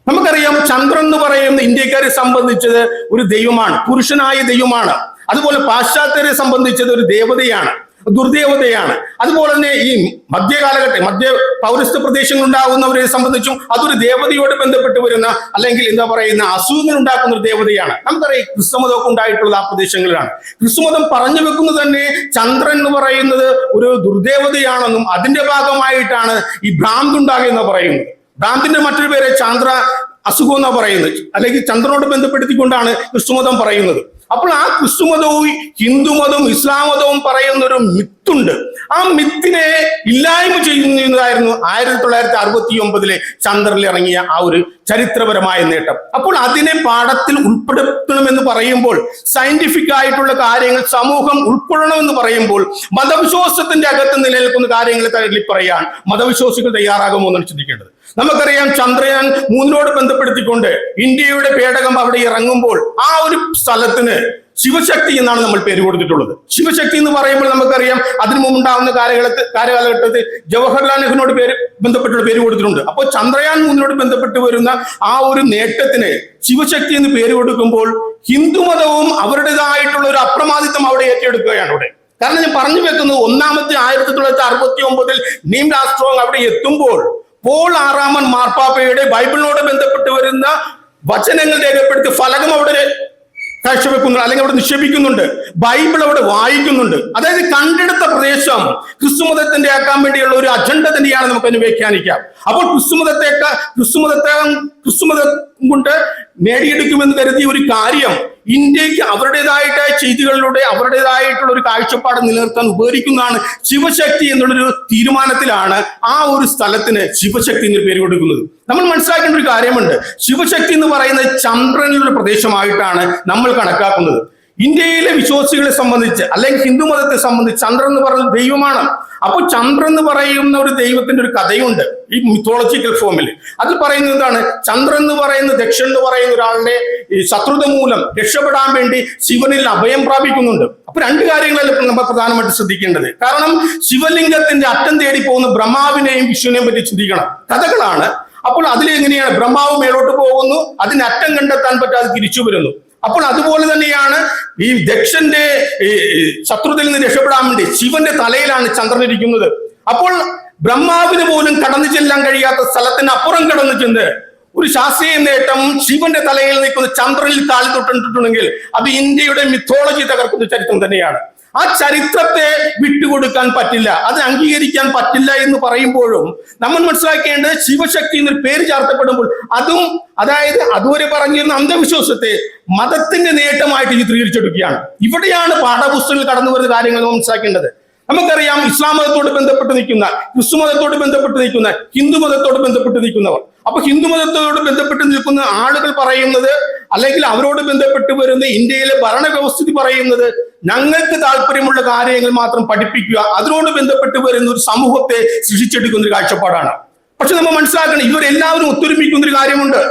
നമുക്കറിയാം ചന്ദ്രൻ എന്ന് പറയുന്ന ഇന്ത്യക്കാരെ സംബന്ധിച്ചത് ഒരു ദൈവമാണ്. പുരുഷനായ ദൈവമാണ്. അതുപോലെ പാശ്ചാത്യരെ സംബന്ധിച്ചത് ഒരു ദേവതയാണ്. ദുർദേവതയാണ്. അതുപോലെ തന്നെ ഈ മധ്യകാലഘട്ടം മധ്യ പൗരസ്ത്യ പ്രദേശങ്ങൾ ഉണ്ടാകുന്നവരെ സംബന്ധിച്ചും അതൊരു ദേവതയോട് ബന്ധപ്പെട്ട് വരുന്ന അല്ലെങ്കിൽ എന്താ പറയുന്ന അസുഖങ്ങൾ ഉണ്ടാക്കുന്ന ഒരു ദേവതയാണ്. നമുക്കറിയാം ക്രിസ്തുമതമൊക്കെ ഉണ്ടായിട്ടുള്ള ആ പ്രദേശങ്ങളിലാണ്. ക്രിസ്തുമതം പറഞ്ഞു വെക്കുന്നത് തന്നെ ചന്ദ്രൻ എന്ന് പറയുന്നത് ഒരു ദുർദേവതയാണെന്നും അതിന്റെ ഭാഗമായിട്ടാണ് ഈ ഭ്രാന്ത് ഉണ്ടാകുക എന്ന് പറയുന്നത്. ഭ്രാന്തിന്റെ മറ്റൊരു പേര് ചാന്ദ്ര അസുഖം എന്നാ പറയുന്നത്. അല്ലെങ്കിൽ ചന്ദ്രനോട് ബന്ധപ്പെടുത്തിക്കൊണ്ടാണ് ക്രിസ്തുമതം പറയുന്നത്. അപ്പോൾ ആ ക്രിസ്തുമതവും ഹിന്ദുമതവും ഇസ്ലാം മതവും പറയുന്ന ഒരു മിത്തുണ്ട്. ആ മിത്തിനെ ഇല്ലായ്മ ചെയ്യുന്നതായിരുന്നു ആയിരത്തി തൊള്ളായിരത്തി അറുപത്തി ഒമ്പതിലെ ചന്ദ്രനിൽ ഇറങ്ങിയ ആ ഒരു ചരിത്രപരമായ നേട്ടം. അപ്പോൾ അതിനെ പാഠത്തിൽ ഉൾപ്പെടുത്തണമെന്ന് പറയുമ്പോൾ സയന്റിഫിക് ആയിട്ടുള്ള കാര്യങ്ങൾ സമൂഹം ഉൾക്കൊള്ളണമെന്ന് പറയുമ്പോൾ മതവിശ്വാസത്തിന്റെ അകത്ത് നിലനിൽക്കുന്ന കാര്യങ്ങൾ തള്ളി പറയാൻ മതവിശ്വാസികൾ തയ്യാറാകുമോ എന്നാണ് ചിന്തിക്കേണ്ടത്. നമുക്കറിയാം ചന്ദ്രയാൻ മൂന്നിനോട് ബന്ധപ്പെടുത്തിക്കൊണ്ട് ഇന്ത്യയുടെ പേടകം അവിടെ ഇറങ്ങുമ്പോൾ ആ ഒരു സ്ഥലത്തിന് ശിവശക്തി എന്നാണ് നമ്മൾ പേര് കൊടുത്തിട്ടുള്ളത്. ശിവശക്തി എന്ന് പറയുമ്പോൾ നമുക്കറിയാം അതിനു മുമ്പുണ്ടാകുന്ന കാലഘട്ടത്തിൽ ജവഹർലാൽ നെഹ്റുവിനോട് പേര് ബന്ധപ്പെട്ടുള്ള പേര് കൊടുത്തിട്ടുണ്ട്. അപ്പോൾ ചന്ദ്രയാൻ മൂന്നിനോട് ബന്ധപ്പെട്ട് വരുന്ന ആ ഒരു നേട്ടത്തിന് ശിവശക്തി എന്ന് പേര് കൊടുക്കുമ്പോൾ ഹിന്ദുമതവും അവരുടേതായിട്ടുള്ള ഒരു അപ്രമാദിത്വം അവിടെ ഏറ്റെടുക്കുകയാണ് അവിടെ. കാരണം ഞാൻ പറഞ്ഞു വെക്കുന്നത് ഒന്നാമത്തെ ആയിരത്തി തൊള്ളായിരത്തി അറുപത്തി ഒമ്പതിൽ നീം രാഷ്ട്രവും അവിടെ എത്തുമ്പോൾ പോൾ ആറാമൻ മാർപ്പാപ്പയുടെ ബൈബിളിനോട് ബന്ധപ്പെട്ട് വരുന്ന വചനങ്ങൾ രേഖപ്പെടുത്തി ഫലകം അവിടെ കാഴ്ചവെക്കുന്നുണ്ട് അല്ലെങ്കിൽ അവിടെ നിക്ഷേപിക്കുന്നുണ്ട് ബൈബിൾ അവിടെ വായിക്കുന്നുണ്ട്. അതായത് കണ്ടെടുത്ത പ്രദേശം ക്രിസ്തുമതത്തിന്റെ ആക്കാൻ വേണ്ടിയുള്ള ഒരു അജണ്ട തന്നെയാണ് നമുക്ക് അതിന് വ്യാഖ്യാനിക്കാം. അപ്പോൾ ക്രിസ്തുമതത്തെക്കാൾ ക്രിസ്തുമതത്തെ ക്രിസ്തുമതം കൊണ്ട് നേടിയെടുക്കുമെന്ന് കരുതിയ ഒരു കാര്യം ഇന്ത്യയ്ക്ക് അവരുടേതായിട്ട് ചെയ്തികളിലൂടെ അവരുടേതായിട്ടുള്ള ഒരു കാഴ്ചപ്പാട് നിലനിർത്താൻ ഉപകരിക്കുന്നതാണ് ശിവശക്തി എന്നുള്ളൊരു തീരുമാനത്തിലാണ് ആ ഒരു സ്ഥലത്തിന് ശിവശക്തി എന്ന് പേര് കൊടുക്കുന്നത്. നമ്മൾ മനസ്സിലാക്കേണ്ട ഒരു കാര്യമുണ്ട്. ശിവശക്തി എന്ന് പറയുന്നത് ചന്ദ്രനിലുള്ള പ്രദേശമായിട്ടാണ് നമ്മൾ കണക്കാക്കുന്നത്. ഇന്ത്യയിലെ വിശ്വാസികളെ സംബന്ധിച്ച് അല്ലെങ്കിൽ ഹിന്ദു മതത്തെ സംബന്ധിച്ച് ചന്ദ്രൻ എന്ന് പറയുന്നത് ദൈവമാണ്. അപ്പോൾ ചന്ദ്രൻ എന്ന് പറയുന്ന ഒരു ദൈവത്തിന്റെ ഒരു കഥയുണ്ട് ഈ മിത്തോളജിക്കൽ ഫോമിൽ അതിൽ പറയുന്നത് എന്താണ്? ചന്ദ്രൻ എന്ന് പറയുന്ന ദക്ഷൻ എന്ന് പറയുന്ന ഒരാളുടെ ശത്രുത മൂലം രക്ഷപ്പെടാൻ വേണ്ടി ശിവനിൽ അഭയം പ്രാപിക്കുന്നുണ്ട്. അപ്പൊ രണ്ട് കാര്യങ്ങളല്ല നമ്മൾ പ്രധാനമായിട്ട് ശ്രദ്ധിക്കേണ്ടത്. കാരണം ശിവലിംഗത്തിന്റെ അറ്റം തേടി പോകുന്ന ബ്രഹ്മാവിനെയും വിഷ്ണുവിനെയും പറ്റി ചിന്തിക്കണം. കഥകളാണ്. അപ്പോൾ അതിലെങ്ങനെയാണ്? ബ്രഹ്മാവ് മേലോട്ട് പോകുന്നു. അതിന് അറ്റം കണ്ടെത്താൻ പറ്റാതെ തിരിച്ചു വരുന്നു. അപ്പോൾ അതുപോലെ തന്നെയാണ് ഈ ദക്ഷന്റെ ശത്രുതയിൽ നിന്ന് രക്ഷപ്പെടാൻ വേണ്ടി ശിവന്റെ തലയിലാണ് ചന്ദ്രൻ ഇരിക്കുന്നത്. അപ്പോൾ ബ്രഹ്മാവിന് പോലും കടന്നു ചെല്ലാൻ കഴിയാത്ത സ്ഥലത്തിന് അപ്പുറം കടന്നു ചെന്ന് ഒരു ശാസ്ത്രീയ നേട്ടം ശിവന്റെ തലയിൽ നിൽക്കുന്ന ചന്ദ്രനിൽ കാൽ അത് ഇന്ത്യയുടെ മിത്തോളജി തകർക്കുന്ന ചരിത്രം തന്നെയാണ്. ആ ചരിത്രത്തെ വിട്ടുകൊടുക്കാൻ പറ്റില്ല. അത് അംഗീകരിക്കാൻ പറ്റില്ല എന്ന് പറയുമ്പോഴും നമ്മൾ മനസ്സിലാക്കേണ്ടത് ശിവശക്തി എന്നൊരു പേര് ചാർത്തപ്പെടുമ്പോൾ അതും അതായത് അതുവരെ പറഞ്ഞിരുന്ന അന്ധവിശ്വാസത്തെ മതത്തിന്റെ നേട്ടമായിട്ട് ചിത്രീകരിച്ചെടുക്കുകയാണ്. ഇവിടെയാണ് പാഠപുസ്തകങ്ങളിൽ കടന്നു വരുന്ന കാര്യങ്ങൾ മനസ്സിലാക്കേണ്ടത്. നമുക്കറിയാം ഇസ്ലാം മതത്തോട് ബന്ധപ്പെട്ട് നിൽക്കുന്ന ക്രിസ്തു മതത്തോട് ബന്ധപ്പെട്ട് നിൽക്കുന്ന ഹിന്ദു മതത്തോട് ബന്ധപ്പെട്ട് നിൽക്കുന്നവർ. അപ്പൊ ഹിന്ദു മതത്തോട് ബന്ധപ്പെട്ട് നിൽക്കുന്ന ആളുകൾ പറയുന്നത് അല്ലെങ്കിൽ അവരോട് ബന്ധപ്പെട്ട് വരുന്ന ഇന്ത്യയിലെ ഭരണവ്യവസ്ഥിതി പറയുന്നത് ഞങ്ങൾക്ക് താല്പര്യമുള്ള കാര്യങ്ങൾ മാത്രം പഠിപ്പിക്കുക. അതിനോട് ബന്ധപ്പെട്ട് വരുന്ന ഒരു സമൂഹത്തെ സൃഷ്ടിച്ചെടുക്കുന്ന ഒരു കാഴ്ചപ്പാടാണ്. പക്ഷെ നമ്മൾ മനസ്സിലാക്കണം ഇവരെല്ലാവരും ഒത്തൊരുമിക്കുന്ന ഒരു കാര്യമുണ്ട്.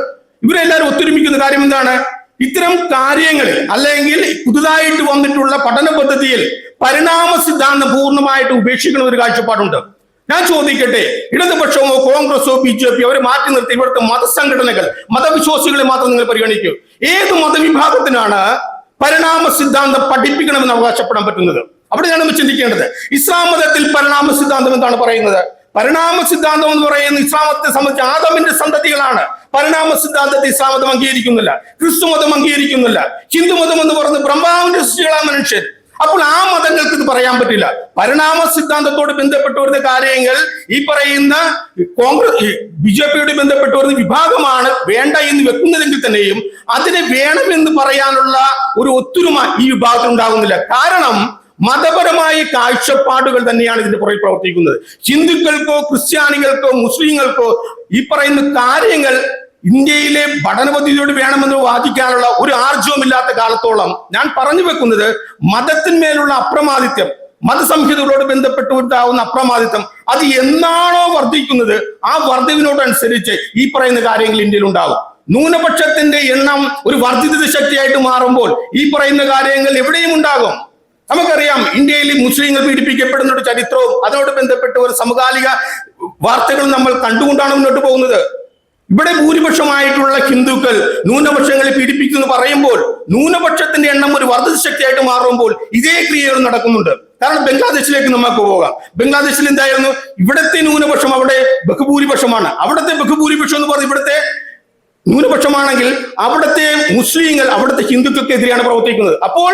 ഇവരെല്ലാവരും ഒത്തൊരുമിക്കുന്ന കാര്യം എന്താണ്? ഇത്തരം കാര്യങ്ങളിൽ അല്ലെങ്കിൽ പുതുതായിട്ട് വന്നിട്ടുള്ള പഠന പദ്ധതിയിൽ പരിണാമ സിദ്ധാന്തം പൂർണമായിട്ട് ഉപേക്ഷിക്കുന്ന ഒരു കാഴ്ചപ്പാടുണ്ട്. ഞാൻ ചോദിക്കട്ടെ ഇടതുപക്ഷമോ കോൺഗ്രസോ ബി ജെ പി അവരെ മാറ്റി നിർത്തി ഇവിടുത്തെ മതസംഘടനകൾ മതവിശ്വാസികളെ മാത്രം നിങ്ങൾ പരിഗണിക്കൂ. ഏത് മതവിഭാഗത്തിനാണ് പരിണാമ സിദ്ധാന്തം പഠിപ്പിക്കണമെന്ന് അവകാശപ്പെടാൻ പറ്റുന്നത്. അവിടെയാണ് നമ്മൾ ചിന്തിക്കേണ്ടത്. ഇസ്ലാം മതത്തിൽ പരിണാമ സിദ്ധാന്തം എന്താണ് പറയുന്നത്? പരിണാമ സിദ്ധാന്തം എന്ന് പറയുന്നത് ഇസ്ലാമത്തെ സംബന്ധിച്ച് ആദമിന്റെ സന്തതികളാണ്. പരിണാമ സിദ്ധാന്തത്തെ ഇസ്ലാം മതം അംഗീകരിക്കുന്നില്ല. ക്രിസ്തു മതം അംഗീകരിക്കുന്നില്ല. ഹിന്ദു മതം എന്ന് പറയുന്നത് ബ്രഹ്മാവിന്റെ സൃഷ്ടികളാണ് മനുഷ്യർ. അപ്പോൾ ആ മതങ്ങൾക്ക് ഇത് പറയാൻ പറ്റില്ല. പരിണാമ സിദ്ധാന്തത്തോട് ബന്ധപ്പെട്ട് വരുന്ന കാര്യങ്ങൾ ഈ പറയുന്ന കോൺഗ്രസ് ബി ജെ പിയോട് ബന്ധപ്പെട്ട് വരുന്ന വിഭാഗമാണ് വേണ്ട എന്ന് വെക്കുന്നതെങ്കിൽ തന്നെയും അതിനെ വേണമെന്ന് പറയാനുള്ള ഒരു ഒത്തൊരുമ ഈ വിഭാഗത്തിൽ ഉണ്ടാകുന്നില്ല. കാരണം മതപരമായ കാഴ്ചപ്പാടുകൾ തന്നെയാണ് ഇതിന്റെ പുറകിൽ പ്രവർത്തിക്കുന്നത്. ഹിന്ദുക്കൾക്കോ ക്രിസ്ത്യാനികൾക്കോ മുസ്ലിങ്ങൾക്കോ ഈ പറയുന്ന കാര്യങ്ങൾ ഇന്ത്യയിലെ പഠന പദ്ധതിയോട് വേണമെന്ന് വാദിക്കാനുള്ള ഒരു ആർജവുമില്ലാത്ത കാലത്തോളം ഞാൻ പറഞ്ഞു വെക്കുന്നത് മതത്തിന്മേലുള്ള അപ്രമാദിത്യം മതസംഹിതകളോട് ബന്ധപ്പെട്ട് ഉണ്ടാവുന്ന അപ്രമാദിത്വം അത് എന്നാണോ വർദ്ധിക്കുന്നത് ആ വർദ്ധവിനോടനുസരിച്ച് ഈ പറയുന്ന കാര്യങ്ങൾ ഇന്ത്യയിൽ ഉണ്ടാവും. ന്യൂനപക്ഷത്തിന്റെ എണ്ണം ഒരു വർദ്ധിത ശക്തിയായിട്ട് മാറുമ്പോൾ ഈ പറയുന്ന കാര്യങ്ങൾ എവിടെയും ഉണ്ടാകും. നമുക്കറിയാം ഇന്ത്യയിൽ മുസ്ലിങ്ങൾ പീഡിപ്പിക്കപ്പെടുന്ന ഒരു ചരിത്രവും അതോട് ബന്ധപ്പെട്ട് ഒരു സമകാലിക വാർത്തകൾ നമ്മൾ കണ്ടുകൊണ്ടാണ് മുന്നോട്ട് പോകുന്നത്. ഇവിടെ ഭൂരിപക്ഷമായിട്ടുള്ള ഹിന്ദുക്കൾ ന്യൂനപക്ഷങ്ങളെ പീഡിപ്പിക്കുന്നു പറയുമ്പോൾ ന്യൂനപക്ഷത്തിന്റെ എണ്ണം ഒരു വർദ്ധിത ശക്തിയായിട്ട് മാറുമ്പോൾ ഇതേ ക്രിയകൾ നടക്കുന്നുണ്ട്. കാരണം ബംഗ്ലാദേശിലേക്ക് നമുക്ക് പോകാം. ബംഗ്ലാദേശിൽ എന്തായിരുന്നു? ഇവിടത്തെ ന്യൂനപക്ഷം അവിടെ ബഹുഭൂരിപക്ഷമാണ്. അവിടുത്തെ ബഹുഭൂരിപക്ഷം എന്ന് പറഞ്ഞ് ഇവിടുത്തെ ന്യൂനപക്ഷമാണെങ്കിൽ അവിടുത്തെ മുസ്ലിങ്ങൾ അവിടുത്തെ ഹിന്ദുക്കൾക്കെതിരെയാണ് പ്രവർത്തിക്കുന്നത്. അപ്പോൾ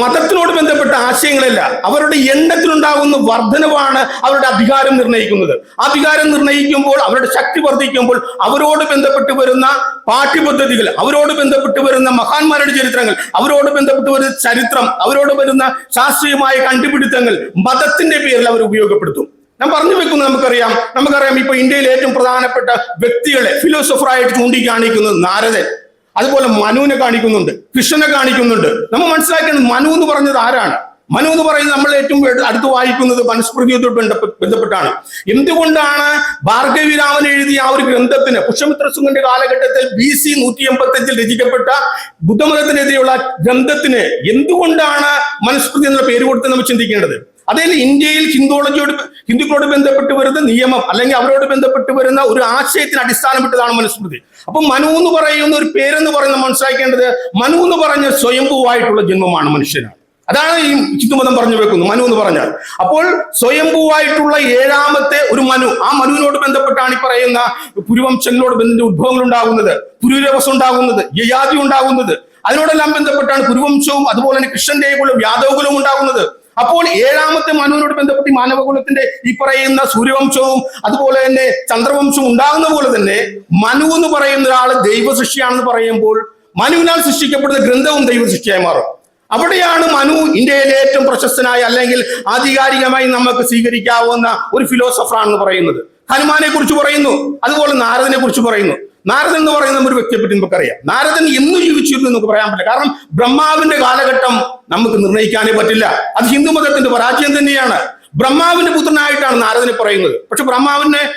മതത്തിനോട് ബന്ധപ്പെട്ട ആശയങ്ങളല്ല. അവരുടെ എണ്ണത്തിലുണ്ടാകുന്ന വർധനവാണ് അവരുടെ അധികാരം നിർണയിക്കുന്നത് അധികാരം നിർണയിക്കുമ്പോൾ അവരുടെ ശക്തി വർദ്ധിക്കുമ്പോൾ അവരോട് ബന്ധപ്പെട്ട് വരുന്ന പാഠ്യപദ്ധതികൾ അവരോട് ബന്ധപ്പെട്ട് വരുന്ന മഹാന്മാരുടെ ചരിത്രങ്ങൾ അവരോട് ബന്ധപ്പെട്ട് വരുന്ന ചരിത്രം അവരോട് വരുന്ന ശാസ്ത്രീയമായ കണ്ടുപിടുത്തങ്ങൾ മതത്തിന്റെ പേരിൽ അവർ ഉപയോഗപ്പെടുത്തും. ഞാൻ പറഞ്ഞു വെക്കുന്നത് നമുക്കറിയാം. നമുക്കറിയാം ഇപ്പൊ ഇന്ത്യയിലെ ഏറ്റവും പ്രധാനപ്പെട്ട വ്യക്തികളെ ഫിലോസഫറായിട്ട് ചൂണ്ടിക്കാണിക്കുന്നത് നാരദൻ. അതുപോലെ മനുവിനെ കാണിക്കുന്നുണ്ട് കൃഷ്ണനെ കാണിക്കുന്നുണ്ട്. നമ്മൾ മനസ്സിലാക്കേണ്ടത് മനു എന്ന് പറഞ്ഞത് ആരാണ്? മനു എന്ന് പറയുന്നത് നമ്മൾ ഏറ്റവും അടുത്ത് വായിക്കുന്നത് മനുസ്മൃതിയുമായി ബന്ധപ്പെട്ടാണ്. എന്തുകൊണ്ടാണ് ഭാർഗവി രാമൻ എഴുതിയ ആ ഒരു ഗ്രന്ഥത്തിന് പുഷ്യമിത്ര സുഖന്റെ കാലഘട്ടത്തിൽ ബി സി നൂറ്റി എൺപത്തി അഞ്ചിൽ രചിക്കപ്പെട്ട ബുദ്ധമതത്തിനെതിരെയുള്ള ഗ്രന്ഥത്തിന് എന്തുകൊണ്ടാണ് മനുസ്മൃതി എന്ന പേര് കൊടുത്ത് നമ്മൾ ചിന്തിക്കേണ്ടത്? അതിൽ ഇന്ത്യയിൽ ഹിന്ദുളജിയോട് ഹിന്ദുക്കളോട് ബന്ധപ്പെട്ട് വരുന്ന നിയമം അല്ലെങ്കിൽ അവരോട് ബന്ധപ്പെട്ട് വരുന്ന ഒരു ആശയത്തിന് അടിസ്ഥാനപ്പെട്ടതാണ് മനുസ്മൃതി. അപ്പൊ മനു എന്ന് പറയുന്ന ഒരു പേരെന്ന് പറയുന്ന മനസ്സിലാക്കേണ്ടത് മനു എന്ന് പറഞ്ഞ സ്വയംഭൂവായിട്ടുള്ള ജന്മമാണ് മനുഷ്യനാണ് അതാണ് ഈ ഹിന്ദുമതം പറഞ്ഞു വെക്കുന്നത് മനു എന്ന് പറഞ്ഞാൽ. അപ്പോൾ സ്വയംഭൂവായിട്ടുള്ള ഏഴാമത്തെ ഒരു മനു ആ മനുവിനോട് ബന്ധപ്പെട്ടാണ് ഈ പറയുന്ന പുരുവംശങ്ങളോട് ബന്ധ ഉദ്ഭവങ്ങൾ ഉണ്ടാകുന്നത് പുരുരവസം ഉണ്ടാകുന്നത് യയാതി ഉണ്ടാകുന്നത്. അതിനോടെല്ലാം ബന്ധപ്പെട്ടാണ് കുരുവംശവും അതുപോലെ തന്നെ കൃഷ്ണന്റെ കുലം യാദവകുലവും ഉണ്ടാകുന്നത്. അപ്പോൾ ഏഴാമത്തെ മനുവിനോട് ബന്ധപ്പെട്ട് മാനവകുലത്തിന്റെ ഈ പറയുന്ന സൂര്യവംശവും അതുപോലെ തന്നെ ചന്ദ്രവംശവും ഉണ്ടാകുന്ന പോലെ തന്നെ മനു എന്ന് പറയുന്ന ഒരാൾ ദൈവ സൃഷ്ടിയാണെന്ന് പറയുമ്പോൾ മനുവിനാൽ സൃഷ്ടിക്കപ്പെടുന്ന ഗ്രന്ഥവും ദൈവ സൃഷ്ടിയായി മാറും. അവിടെയാണ് മനു ഇന്ത്യയിലെ ഏറ്റവും പ്രശസ്തനായ അല്ലെങ്കിൽ ആധികാരികമായി നമുക്ക് സ്വീകരിക്കാവുന്ന ഒരു ഫിലോസഫറാണെന്ന് പറയുന്നത്. ഹനുമാനെ കുറിച്ച് പറയുന്നു അതുപോലെ നാരദിനെ കുറിച്ച് പറയുന്നു. നാരദൻ എന്ന് പറയുന്ന ഒരു വ്യക്തിയെ പറ്റി നമുക്കറിയാം. നാരദൻ എന്ന് ജീവിച്ചിരുന്നു നമുക്ക് പറയാൻ പറ്റില്ല. കാരണം ബ്രഹ്മാവിന്റെ കാലഘട്ടം നമുക്ക് നിർണയിക്കാനേ പറ്റില്ല. അത് ഹിന്ദു മതത്തിന്റെ പരാജയം തന്നെയാണ്. ബ്രഹ്മാവിന്റെ പുത്രനായിട്ടാണ് നാരദനെ പറയുന്നത്. പക്ഷെ ബ്രഹ്മാവിനെ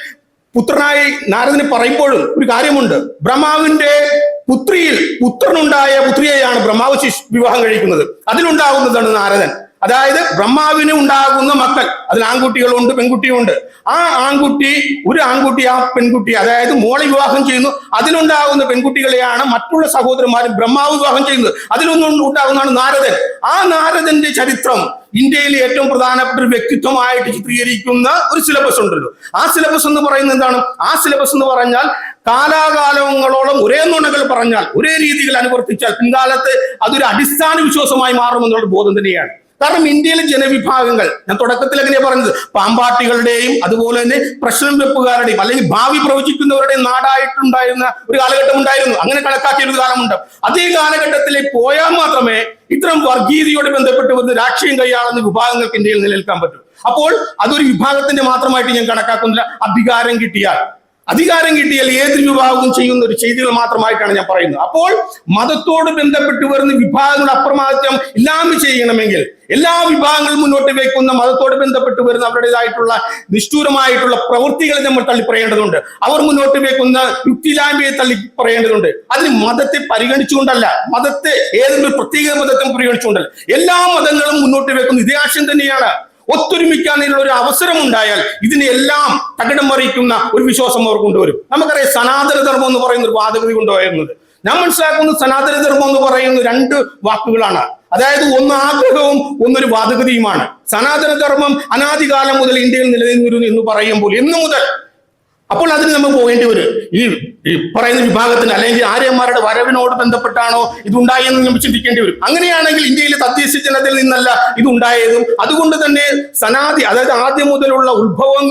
പുത്രനായി നാരദനെ പറയുമ്പോഴും ഒരു കാര്യമുണ്ട്. ബ്രഹ്മാവിന്റെ പുത്രിയിൽ പുത്രനുണ്ടായ പുത്രിയെയാണ് ബ്രഹ്മാവ് വിവാഹം കഴിക്കുന്നത്. അതിലുണ്ടാകുന്നതാണ് നാരദൻ. അതായത് ബ്രഹ്മാവിന് ഉണ്ടാകുന്ന മക്കൾ. അതിൽ ആൺകുട്ടികളുണ്ട് പെൺകുട്ടിയുണ്ട് ആ ആൺകുട്ടി ഒരു ആൺകുട്ടി ആ പെൺകുട്ടി അതായത് മോളെ വിവാഹം ചെയ്യുന്നു. അതിലുണ്ടാകുന്ന പെൺകുട്ടികളെയാണ് മറ്റുള്ള സഹോദരന്മാരും ബ്രഹ്മാവ് വിവാഹം ചെയ്യുന്നത്. അതിലൊന്നും ഉണ്ടാകുന്നതാണ് നാരദൻ. ആ നാരദന്റെ ചരിത്രം ഇന്ത്യയിലെ ഏറ്റവും പ്രധാനപ്പെട്ട ഒരു വ്യക്തിത്വമായിട്ട് ചിത്രീകരിക്കുന്ന ഒരു സിലബസ് ഉണ്ടല്ലോ. ആ സിലബസ് എന്ന് പറയുന്നത് എന്താണ്? ആ സിലബസ് എന്ന് പറഞ്ഞാൽ കാലാകാലങ്ങളോളം ഒരേ നുണകൾ പറഞ്ഞാൽ ഒരേ രീതിയിൽ അനുവർത്തിച്ചാൽ പിൻകാലത്ത് അതൊരു അടിസ്ഥാന വിശ്വാസമായി മാറുമെന്നുള്ള ബോധം തന്നെയാണ്. കാരണം ഇന്ത്യയിലെ ജനവിഭാഗങ്ങൾ ഞാൻ തുടക്കത്തിൽ എങ്ങനെയാ പറഞ്ഞത്? പാമ്പാട്ടികളുടെയും അതുപോലെ തന്നെ പ്രശ്നം വെപ്പുകാരുടെയും അല്ലെങ്കിൽ ഭാവി പ്രവചിക്കുന്നവരുടെയും നാടായിട്ടുണ്ടായിരുന്ന ഒരു കാലഘട്ടം ഉണ്ടായിരുന്നു. അങ്ങനെ കണക്കാക്കിയ ഒരു കാലമുണ്ട്. അതേ കാലഘട്ടത്തിൽ പോയാൽ മാത്രമേ ഇത്തരം വർഗീയതയോട് ബന്ധപ്പെട്ട് വരുന്ന രാഷ്ട്രീയം കൈയാളുന്ന വിഭാഗങ്ങൾക്ക് ഇന്ത്യയിൽ നിലനിൽക്കാൻ പറ്റും. അപ്പോൾ അതൊരു വിഭാഗത്തിന്റെ മാത്രമായിട്ട് ഞാൻ കണക്കാക്കുന്നില്ല. അധികാരം കിട്ടിയാൽ. അധികാരം കിട്ടിയാൽ ഏത് വിഭാഗവും ചെയ്യുന്ന ഒരു ചെയ്തികൾ മാത്രമായിട്ടാണ് ഞാൻ പറയുന്നത്. അപ്പോൾ മതത്തോട് ബന്ധപ്പെട്ട് വരുന്ന വിഭാഗങ്ങൾ അപ്രമാദിത്യം ഇല്ലാമ ചെയ്യണമെങ്കിൽ എല്ലാ വിഭാഗങ്ങളും മുന്നോട്ട് വയ്ക്കുന്ന മതത്തോട് ബന്ധപ്പെട്ട് വരുന്ന അവരുടേതായിട്ടുള്ള നിഷ്ഠൂരമായിട്ടുള്ള പ്രവൃത്തികളെ നമ്മൾ തള്ളിപ്പറയേണ്ടതുണ്ട്. അവർ മുന്നോട്ട് വയ്ക്കുന്ന യുക്തിലായ്മയെ തള്ളി പറയേണ്ടതുണ്ട് അതിന് മതത്തെ പരിഗണിച്ചുകൊണ്ടല്ല മതത്തെ ഏതെങ്കിലും പ്രത്യേക മതത്തെ പരിഗണിച്ചുകൊണ്ടല്ല. എല്ലാ മതങ്ങളും മുന്നോട്ട് വെക്കുന്ന ഇതേ ആശയം തന്നെയാണ്. ഒത്തൊരുമിക്കാനുള്ള ഒരു അവസരം ഉണ്ടായാൽ ഇതിനെല്ലാം തകിടം മറിയിക്കുന്ന ഒരു വിശ്വാസം അവർ കൊണ്ടുവരും. നമുക്കറിയാം സനാതന ധർമ്മം എന്ന് പറയുന്ന ഒരു വാദഗതി കൊണ്ടുവരുന്നത് ഞാൻ മനസ്സിലാക്കുന്നത് സനാതന ധർമ്മം എന്ന് പറയുന്ന രണ്ട് വാക്കുകളാണ്. അതായത് ഒന്ന് ആഗ്രഹവും ഒന്നൊരു വാദഗതിയുമാണ്. സനാതന ധർമ്മം അനാദികാലം മുതൽ ഇന്ത്യയിൽ നിലനിന്നിരുന്നു എന്ന് പറയുമ്പോൾ എന്നു മുതൽ. അപ്പോൾ അതിന് നമ്മൾ പോകേണ്ടി വരും. ഈ ഈ പറയുന്ന വിഭാഗത്തിന് അല്ലെങ്കിൽ ആര്യന്മാരുടെ വരവിനോട് ബന്ധപ്പെട്ടാണോ ഇതുണ്ടായെന്ന് നമ്മൾ ചിന്തിക്കേണ്ടി വരും. അങ്ങനെയാണെങ്കിൽ ഇന്ത്യയിലെ തദ്ദേശ ജനത്തിൽ നിന്നല്ല ഇതുണ്ടായതും. അതുകൊണ്ട് തന്നെ സനാതി അതായത് ആദ്യം മുതലുള്ള ഉത്ഭവം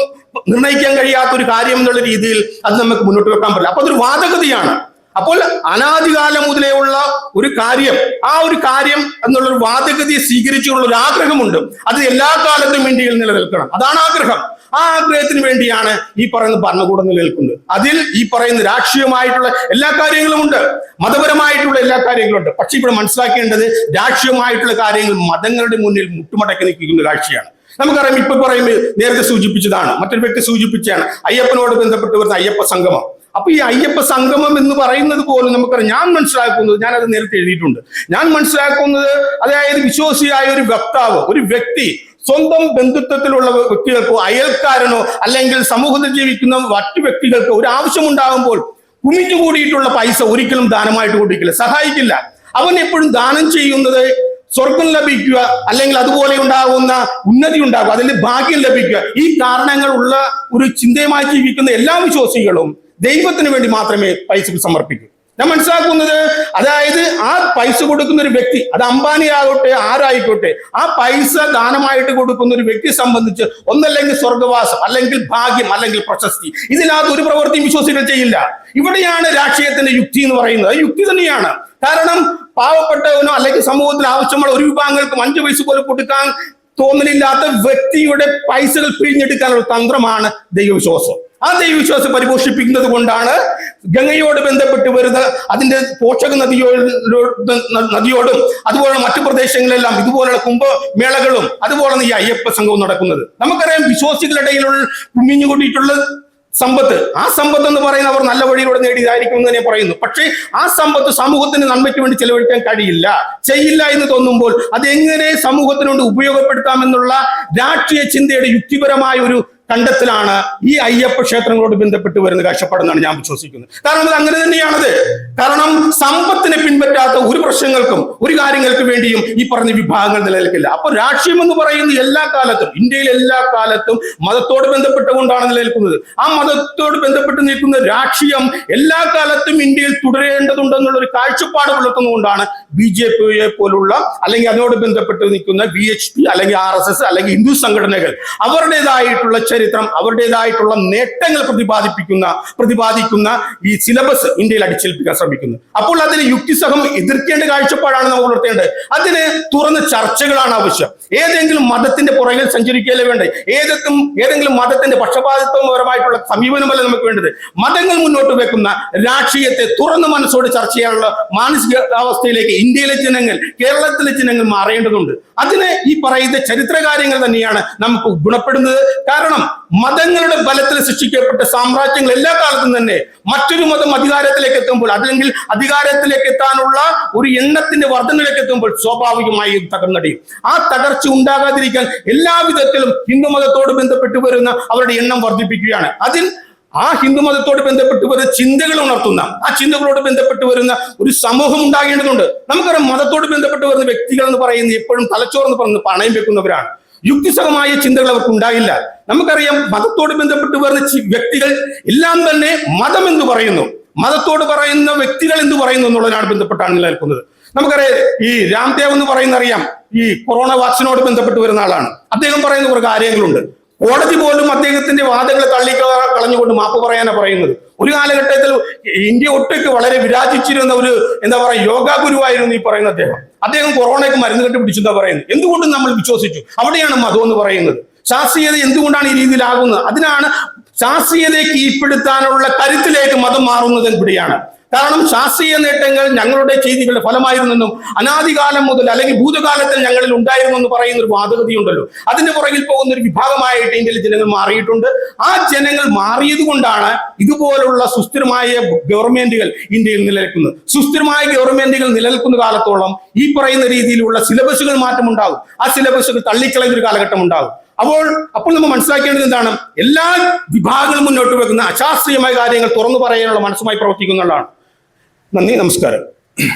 നിർണയിക്കാൻ കഴിയാത്ത ഒരു കാര്യം എന്നുള്ള രീതിയിൽ അത് നമുക്ക് മുന്നോട്ട് വെക്കാൻ പറ്റില്ല. അപ്പൊ അതൊരു വാദഗതിയാണ്. അപ്പോൾ അനാദികാലം മുതലേ ഉള്ള ഒരു കാര്യം ആ ഒരു കാര്യം എന്നുള്ളൊരു വാദഗതിയെ സ്വീകരിച്ചുള്ള ഒരു ആഗ്രഹമുണ്ട്. അത് എല്ലാ കാലത്തും ഇന്ത്യയിൽ നിലനിൽക്കണം. അതാണ് ആഗ്രഹം. ആ ആഗ്രഹത്തിന് വേണ്ടിയാണ് ഈ പറയുന്ന ഭരണകൂടം നിലനിൽക്കുന്നത്. അതിൽ ഈ പറയുന്ന രാഷ്ട്രീയമായിട്ടുള്ള എല്ലാ കാര്യങ്ങളും ഉണ്ട്. മതപരമായിട്ടുള്ള എല്ലാ കാര്യങ്ങളും ഉണ്ട്. പക്ഷെ ഇവിടെ മനസ്സിലാക്കേണ്ടത് രാഷ്ട്രീയമായിട്ടുള്ള കാര്യങ്ങൾ മതങ്ങളുടെ മുന്നിൽ മുട്ടുമടക്കി നിൽക്കുന്ന കാഴ്ചയാണ് നമുക്കറിയാം ഇപ്പൊ പറയുമ്പോൾ നേരത്തെ സൂചിപ്പിച്ചതാണ്. മറ്റൊരു വ്യക്തി സൂചിപ്പിച്ചാണ് അയ്യപ്പനോട് ബന്ധപ്പെട്ട് വരുന്ന അയ്യപ്പ സംഗമം. അപ്പൊ ഈ അയ്യപ്പ സംഗമം എന്ന് പറയുന്നത് പോലും നമുക്കറിയാം. ഞാൻ മനസ്സിലാക്കുന്നത് ഞാൻ അത് നേരത്തെ എഴുതിയിട്ടുണ്ട്. ഞാൻ മനസ്സിലാക്കുന്നത് അതായത് വിശ്വാസിയായ ഒരു വക്താവ് ഒരു വ്യക്തി സ്വന്തം ബന്ധുത്വത്തിലുള്ള വ്യക്തികൾക്കോ അയൽക്കാരനോ അല്ലെങ്കിൽ സമൂഹത്തിൽ ജീവിക്കുന്ന മറ്റു വ്യക്തികൾക്കോ ഒരു ആവശ്യമുണ്ടാകുമ്പോൾ കുമിച്ചു കൂടിയിട്ടുള്ള പൈസ ഒരിക്കലും ദാനമായിട്ട് കൊടുക്കില്ല സഹായിക്കില്ല. അവൻ എപ്പോഴും ദാനം ചെയ്യുന്നത് സ്വർഗം ലഭിക്കുക അല്ലെങ്കിൽ അതുപോലെ ഉണ്ടാകുന്ന ഉന്നതി ഉണ്ടാകുക അതിൽ ഭാഗ്യം ലഭിക്കുക. ഈ കാരണങ്ങൾ ഉള്ള ഒരു ചിന്തയുമായി ജീവിക്കുന്ന എല്ലാ വിശ്വാസികളും ദൈവത്തിന് വേണ്ടി മാത്രമേ പൈസ സമർപ്പിക്കൂ. ഞാൻ മനസ്സിലാക്കുന്നത്? അതായത് ആ പൈസ കൊടുക്കുന്ന ഒരു വ്യക്തി അത് അംബാനി ആകട്ടെ ആരായിക്കോട്ടെ ആ പൈസ ദാനമായിട്ട് കൊടുക്കുന്ന ഒരു വ്യക്തി സംബന്ധിച്ച് ഒന്നല്ലെങ്കിൽ സ്വർഗവാസം അല്ലെങ്കിൽ ഭാഗ്യം അല്ലെങ്കിൽ പ്രശസ്തി. ഇതിനകത്ത് ഒരു പ്രവൃത്തിയും വിശ്വസികൾ ചെയ്യില്ല. ഇവിടെയാണ് രാഷ്ട്രീയത്തിന്റെ യുക്തി എന്ന് പറയുന്നത്. യുക്തി തന്നെയാണ്. കാരണം പാവപ്പെട്ടവനോ അല്ലെങ്കിൽ സമൂഹത്തിൽ ആവശ്യമുള്ള ഒരു വിഭാഗങ്ങൾക്കും അഞ്ചു പൈസ പോലും കൊടുക്കാൻ തോന്നലില്ലാത്ത വ്യക്തിയുടെ പൈസകൾ പിഴിഞ്ഞെടുക്കാനുള്ള തന്ത്രമാണ് ദൈവവിശ്വാസം. ആ ദൈവവിശ്വാസം പരിപോഷിപ്പിക്കുന്നത് കൊണ്ടാണ് ഗംഗയോട് ബന്ധപ്പെട്ട് വരുന്ന അതിന്റെ പോഷക നദിയോട് നദിയോടും അതുപോലെ മറ്റു പ്രദേശങ്ങളിലെല്ലാം ഇതുപോലുള്ള കുംഭമേളകളും അതുപോലെ ഈ അയ്യപ്പ സംഘവും നടക്കുന്നത്. നമുക്കറിയാം വിശ്വാസികളുടെ ഇടയിലുള്ള കുമിഞ്ഞുകൂട്ടിയിട്ടുള്ള സമ്പത്ത്. ആ സമ്പത്ത് എന്ന് പറയുന്ന അവർ നല്ല വഴിയിലൂടെ നേടിയതായിരിക്കും എന്ന് തന്നെ പറയുന്നു. പക്ഷേ ആ സമ്പത്ത് സമൂഹത്തിന് നന്മയ്ക്ക് വേണ്ടി ചെലവഴിക്കാൻ കഴിയില്ല. ചെയ്യില്ല എന്ന് തോന്നുമ്പോൾ അത് എങ്ങനെ സമൂഹത്തിനുകൊണ്ട് ഉപയോഗപ്പെടുത്താമെന്നുള്ള രാഷ്ട്രീയ ചിന്തയുടെ യുക്തിപരമായ ഒരു കണ്ടെത്തലാണ് ഈ അയ്യപ്പ ക്ഷേത്രങ്ങളോട് ബന്ധപ്പെട്ട് വരുന്ന കാഴ്ചപ്പാടെന്നാണ് ഞാൻ വിശ്വസിക്കുന്നത്. കാരണം അത് അങ്ങനെ തന്നെയാണത്. കാരണം സമ്പത്തിനെ പിൻപറ്റാത്ത ഒരു പ്രശ്നങ്ങൾക്കും ഒരു കാര്യങ്ങൾക്ക് വേണ്ടിയും ഈ പറഞ്ഞ വിഭാഗങ്ങൾ നിലനിൽക്കില്ല. അപ്പൊ രാഷ്ട്രീയം എന്ന് പറയുന്ന എല്ലാ കാലത്തും ഇന്ത്യയിൽ എല്ലാ കാലത്തും മതത്തോട് ബന്ധപ്പെട്ടുകൊണ്ടാണ് നിലനിൽക്കുന്നത്. ആ മതത്തോട് ബന്ധപ്പെട്ട് നിൽക്കുന്ന രാഷ്ട്രീയം എല്ലാ കാലത്തും ഇന്ത്യയിൽ തുടരേണ്ടതുണ്ടെന്നുള്ള ഒരു കാഴ്ചപ്പാട് പുലർത്തുന്നതുകൊണ്ടാണ് ബി ജെ പിയെ പോലുള്ള അല്ലെങ്കിൽ അതിനോട് ബന്ധപ്പെട്ട് നിൽക്കുന്ന ബി എച്ച് പി അല്ലെങ്കിൽ ആർ എസ് എസ് അല്ലെങ്കിൽ ഹിന്ദു സംഘടനകൾ അവരുടേതായിട്ടുള്ള ചരിത്രം അവരുടേതായിട്ടുള്ള നേട്ടങ്ങൾ പ്രതിപാദിപ്പിക്കുന്ന പ്രതിപാദിക്കുന്ന ഈ സിലബസ് ഇന്ത്യയിൽ അടിച്ചേൽപ്പിക്കാൻ ശ്രമിക്കുന്നു. അപ്പോൾ അതിന് യുക്തിസഹം എതിർക്കേണ്ട കാഴ്ചപ്പാടാണ് നമ്മൾ പുലർത്തേണ്ടത് അതിന് തുറന്ന ചർച്ചകളാണ് ആവശ്യം. ഏതെങ്കിലും മതത്തിന്റെ പുറകിൽ സഞ്ചരിക്കുകയല്ലേ വേണ്ടത്? ഏതെങ്കിലും ഏതെങ്കിലും മതത്തിന്റെ പക്ഷപാതിത്വപരമായിട്ടുള്ള സമീപനമല്ല നമുക്ക് വേണ്ടത്? മതങ്ങൾ മുന്നോട്ട് വെക്കുന്ന രാഷ്ട്രീയത്തെ തുറന്ന മനസ്സോട് ചർച്ച ചെയ്യാനുള്ള മാനസികാവസ്ഥയിലേക്ക് ഇന്ത്യയിലെ ജനങ്ങൾ കേരളത്തിലെ ജനങ്ങൾ മാറേണ്ടതുണ്ട്. അതിന് ഈ പറയുന്ന ചരിത്ര കാര്യങ്ങൾ തന്നെയാണ് നമുക്ക് ഗുണപ്പെടുന്നത്. കാരണം മതങ്ങളുടെ ബലത്തിൽ സൃഷ്ടിക്കപ്പെട്ട സാമ്രാജ്യങ്ങൾ എല്ലാ കാലത്തും തന്നെ മറ്റൊരു മതം അധികാരത്തിലേക്ക് എത്തുമ്പോൾ അല്ലെങ്കിൽ അധികാരത്തിലേക്ക് എത്താനുള്ള ഒരു എണ്ണത്തിന്റെ വർധനയിലേക്ക് എത്തുമ്പോൾ സ്വാഭാവികമായി തകർന്നടിയും. ആ തകർച്ച ഉണ്ടാകാതിരിക്കാൻ എല്ലാ വിധത്തിലും ഹിന്ദു മതത്തോട് ബന്ധപ്പെട്ട് വരുന്ന അവരുടെ എണ്ണം വർദ്ധിപ്പിക്കുകയാണ്. അതിൽ ആ ഹിന്ദു മതത്തോട് ബന്ധപ്പെട്ട് വരുന്ന ചിന്തകൾ ഉണർത്തുന്ന ആ ചിന്തകളോട് ബന്ധപ്പെട്ട് വരുന്ന ഒരു സമൂഹം ഉണ്ടാകേണ്ടതുണ്ട്. നമുക്കറിയാം മതത്തോട് ബന്ധപ്പെട്ട് വരുന്ന വ്യക്തികൾ എന്ന് പറയുന്നത് എപ്പോഴും തലച്ചോറെന്ന് പറയുന്നത് പണയം വെക്കുന്നവരാണ്. യുക്തിസഹമായ ചിന്തകൾ അവർക്ക് ഉണ്ടായില്ല നമുക്കറിയാം മതത്തോട് ബന്ധപ്പെട്ട് വരുന്ന വ്യക്തികൾ എല്ലാം തന്നെ മതം എന്ന് പറയുന്നു. മതത്തോട് പറയുന്ന വ്യക്തികൾ എന്ന് പറയുന്നു എന്നുള്ളതിനാണ് ബന്ധപ്പെട്ടാണ് നിലനിൽക്കുന്നത്. നമുക്കറിയാം ഈ രാംദേവ് എന്ന് പറയുന്ന അറിയാം ഈ കൊറോണ വാക്സിനോട് ബന്ധപ്പെട്ട് വരുന്ന ആളാണ്. അദ്ദേഹം പറയുന്ന കുറെ കാര്യങ്ങളുണ്ട്. കോടതി പോലും അദ്ദേഹത്തിന്റെ വാദങ്ങളെ തള്ളി കളഞ്ഞുകൊണ്ട് മാപ്പ് പറയാനാണ് പറയുന്നത്. ഒരു കാലഘട്ടത്തിൽ ഇന്ത്യ ഒട്ടേക്ക് വളരെ വിരാജിച്ചിരുന്ന ഒരു എന്താ പറയുക യോഗ ഗുരുവായിരുന്നു ഈ പറയുന്ന അദ്ദേഹം. അദ്ദേഹം കൊറോണയ്ക്ക് മരുന്ന് കണ്ടുപിടിച്ചു എന്താ പറയുന്നത്. എന്തുകൊണ്ടും നമ്മൾ വിശ്വസിച്ചു. അവിടെയാണ് മതം എന്ന് പറയുന്നത്. ശാസ്ത്രീയത എന്തുകൊണ്ടാണ് ഈ രീതിയിലാകുന്നത്? അതിനാണ് ശാസ്ത്രീയതയെ കീഴ്പ്പെടുത്താനുള്ള കരുത്തിലേക്ക് മതം മാറുന്നത് ഇവിടെയാണ്. കാരണം ശാസ്ത്രീയ നേട്ടങ്ങൾ ഞങ്ങളുടെ ചെയ്തികളുടെ ഫലമായിരുന്നെന്നും അനാദികാലം മുതൽ അല്ലെങ്കിൽ ഭൂതകാലത്തിൽ ഞങ്ങളിൽ ഉണ്ടായിരുന്നു എന്ന് പറയുന്ന ഒരു വാദഗതിയുണ്ടല്ലോ. അതിന്റെ പുറകിൽ പോകുന്ന ഒരു വിഭാഗമായിട്ട് ഇന്ത്യയിലെ ജനങ്ങൾ മാറിയിട്ടുണ്ട്. ആ ജനങ്ങൾ മാറിയത് കൊണ്ടാണ് ഇതുപോലുള്ള സുസ്ഥിരമായ ഗവൺമെന്റുകൾ ഇന്ത്യയിൽ നിലനിൽക്കുന്നത്. സുസ്ഥിരമായ ഗവൺമെന്റുകൾ നിലനിൽക്കുന്ന കാലത്തോളം ഈ പറയുന്ന രീതിയിലുള്ള സിലബസുകൾ മാറ്റമുണ്ടാകും. ആ സിലബസുകൾ തള്ളിക്കളയുന്ന ഒരു കാലഘട്ടം ഉണ്ടാകും അപ്പോൾ അപ്പോൾ നമ്മൾ മനസ്സിലാക്കേണ്ടത് എന്താണ്? എല്ലാ വിഭാഗങ്ങളും മുന്നോട്ട് വെക്കുന്ന അശാസ്ത്രീയമായ കാര്യങ്ങൾ തുറന്നു പറയാനുള്ള മനസ്സുമായി പ്രവർത്തിക്കുന്നതാണ് നന്ദി നമസ്കാരം.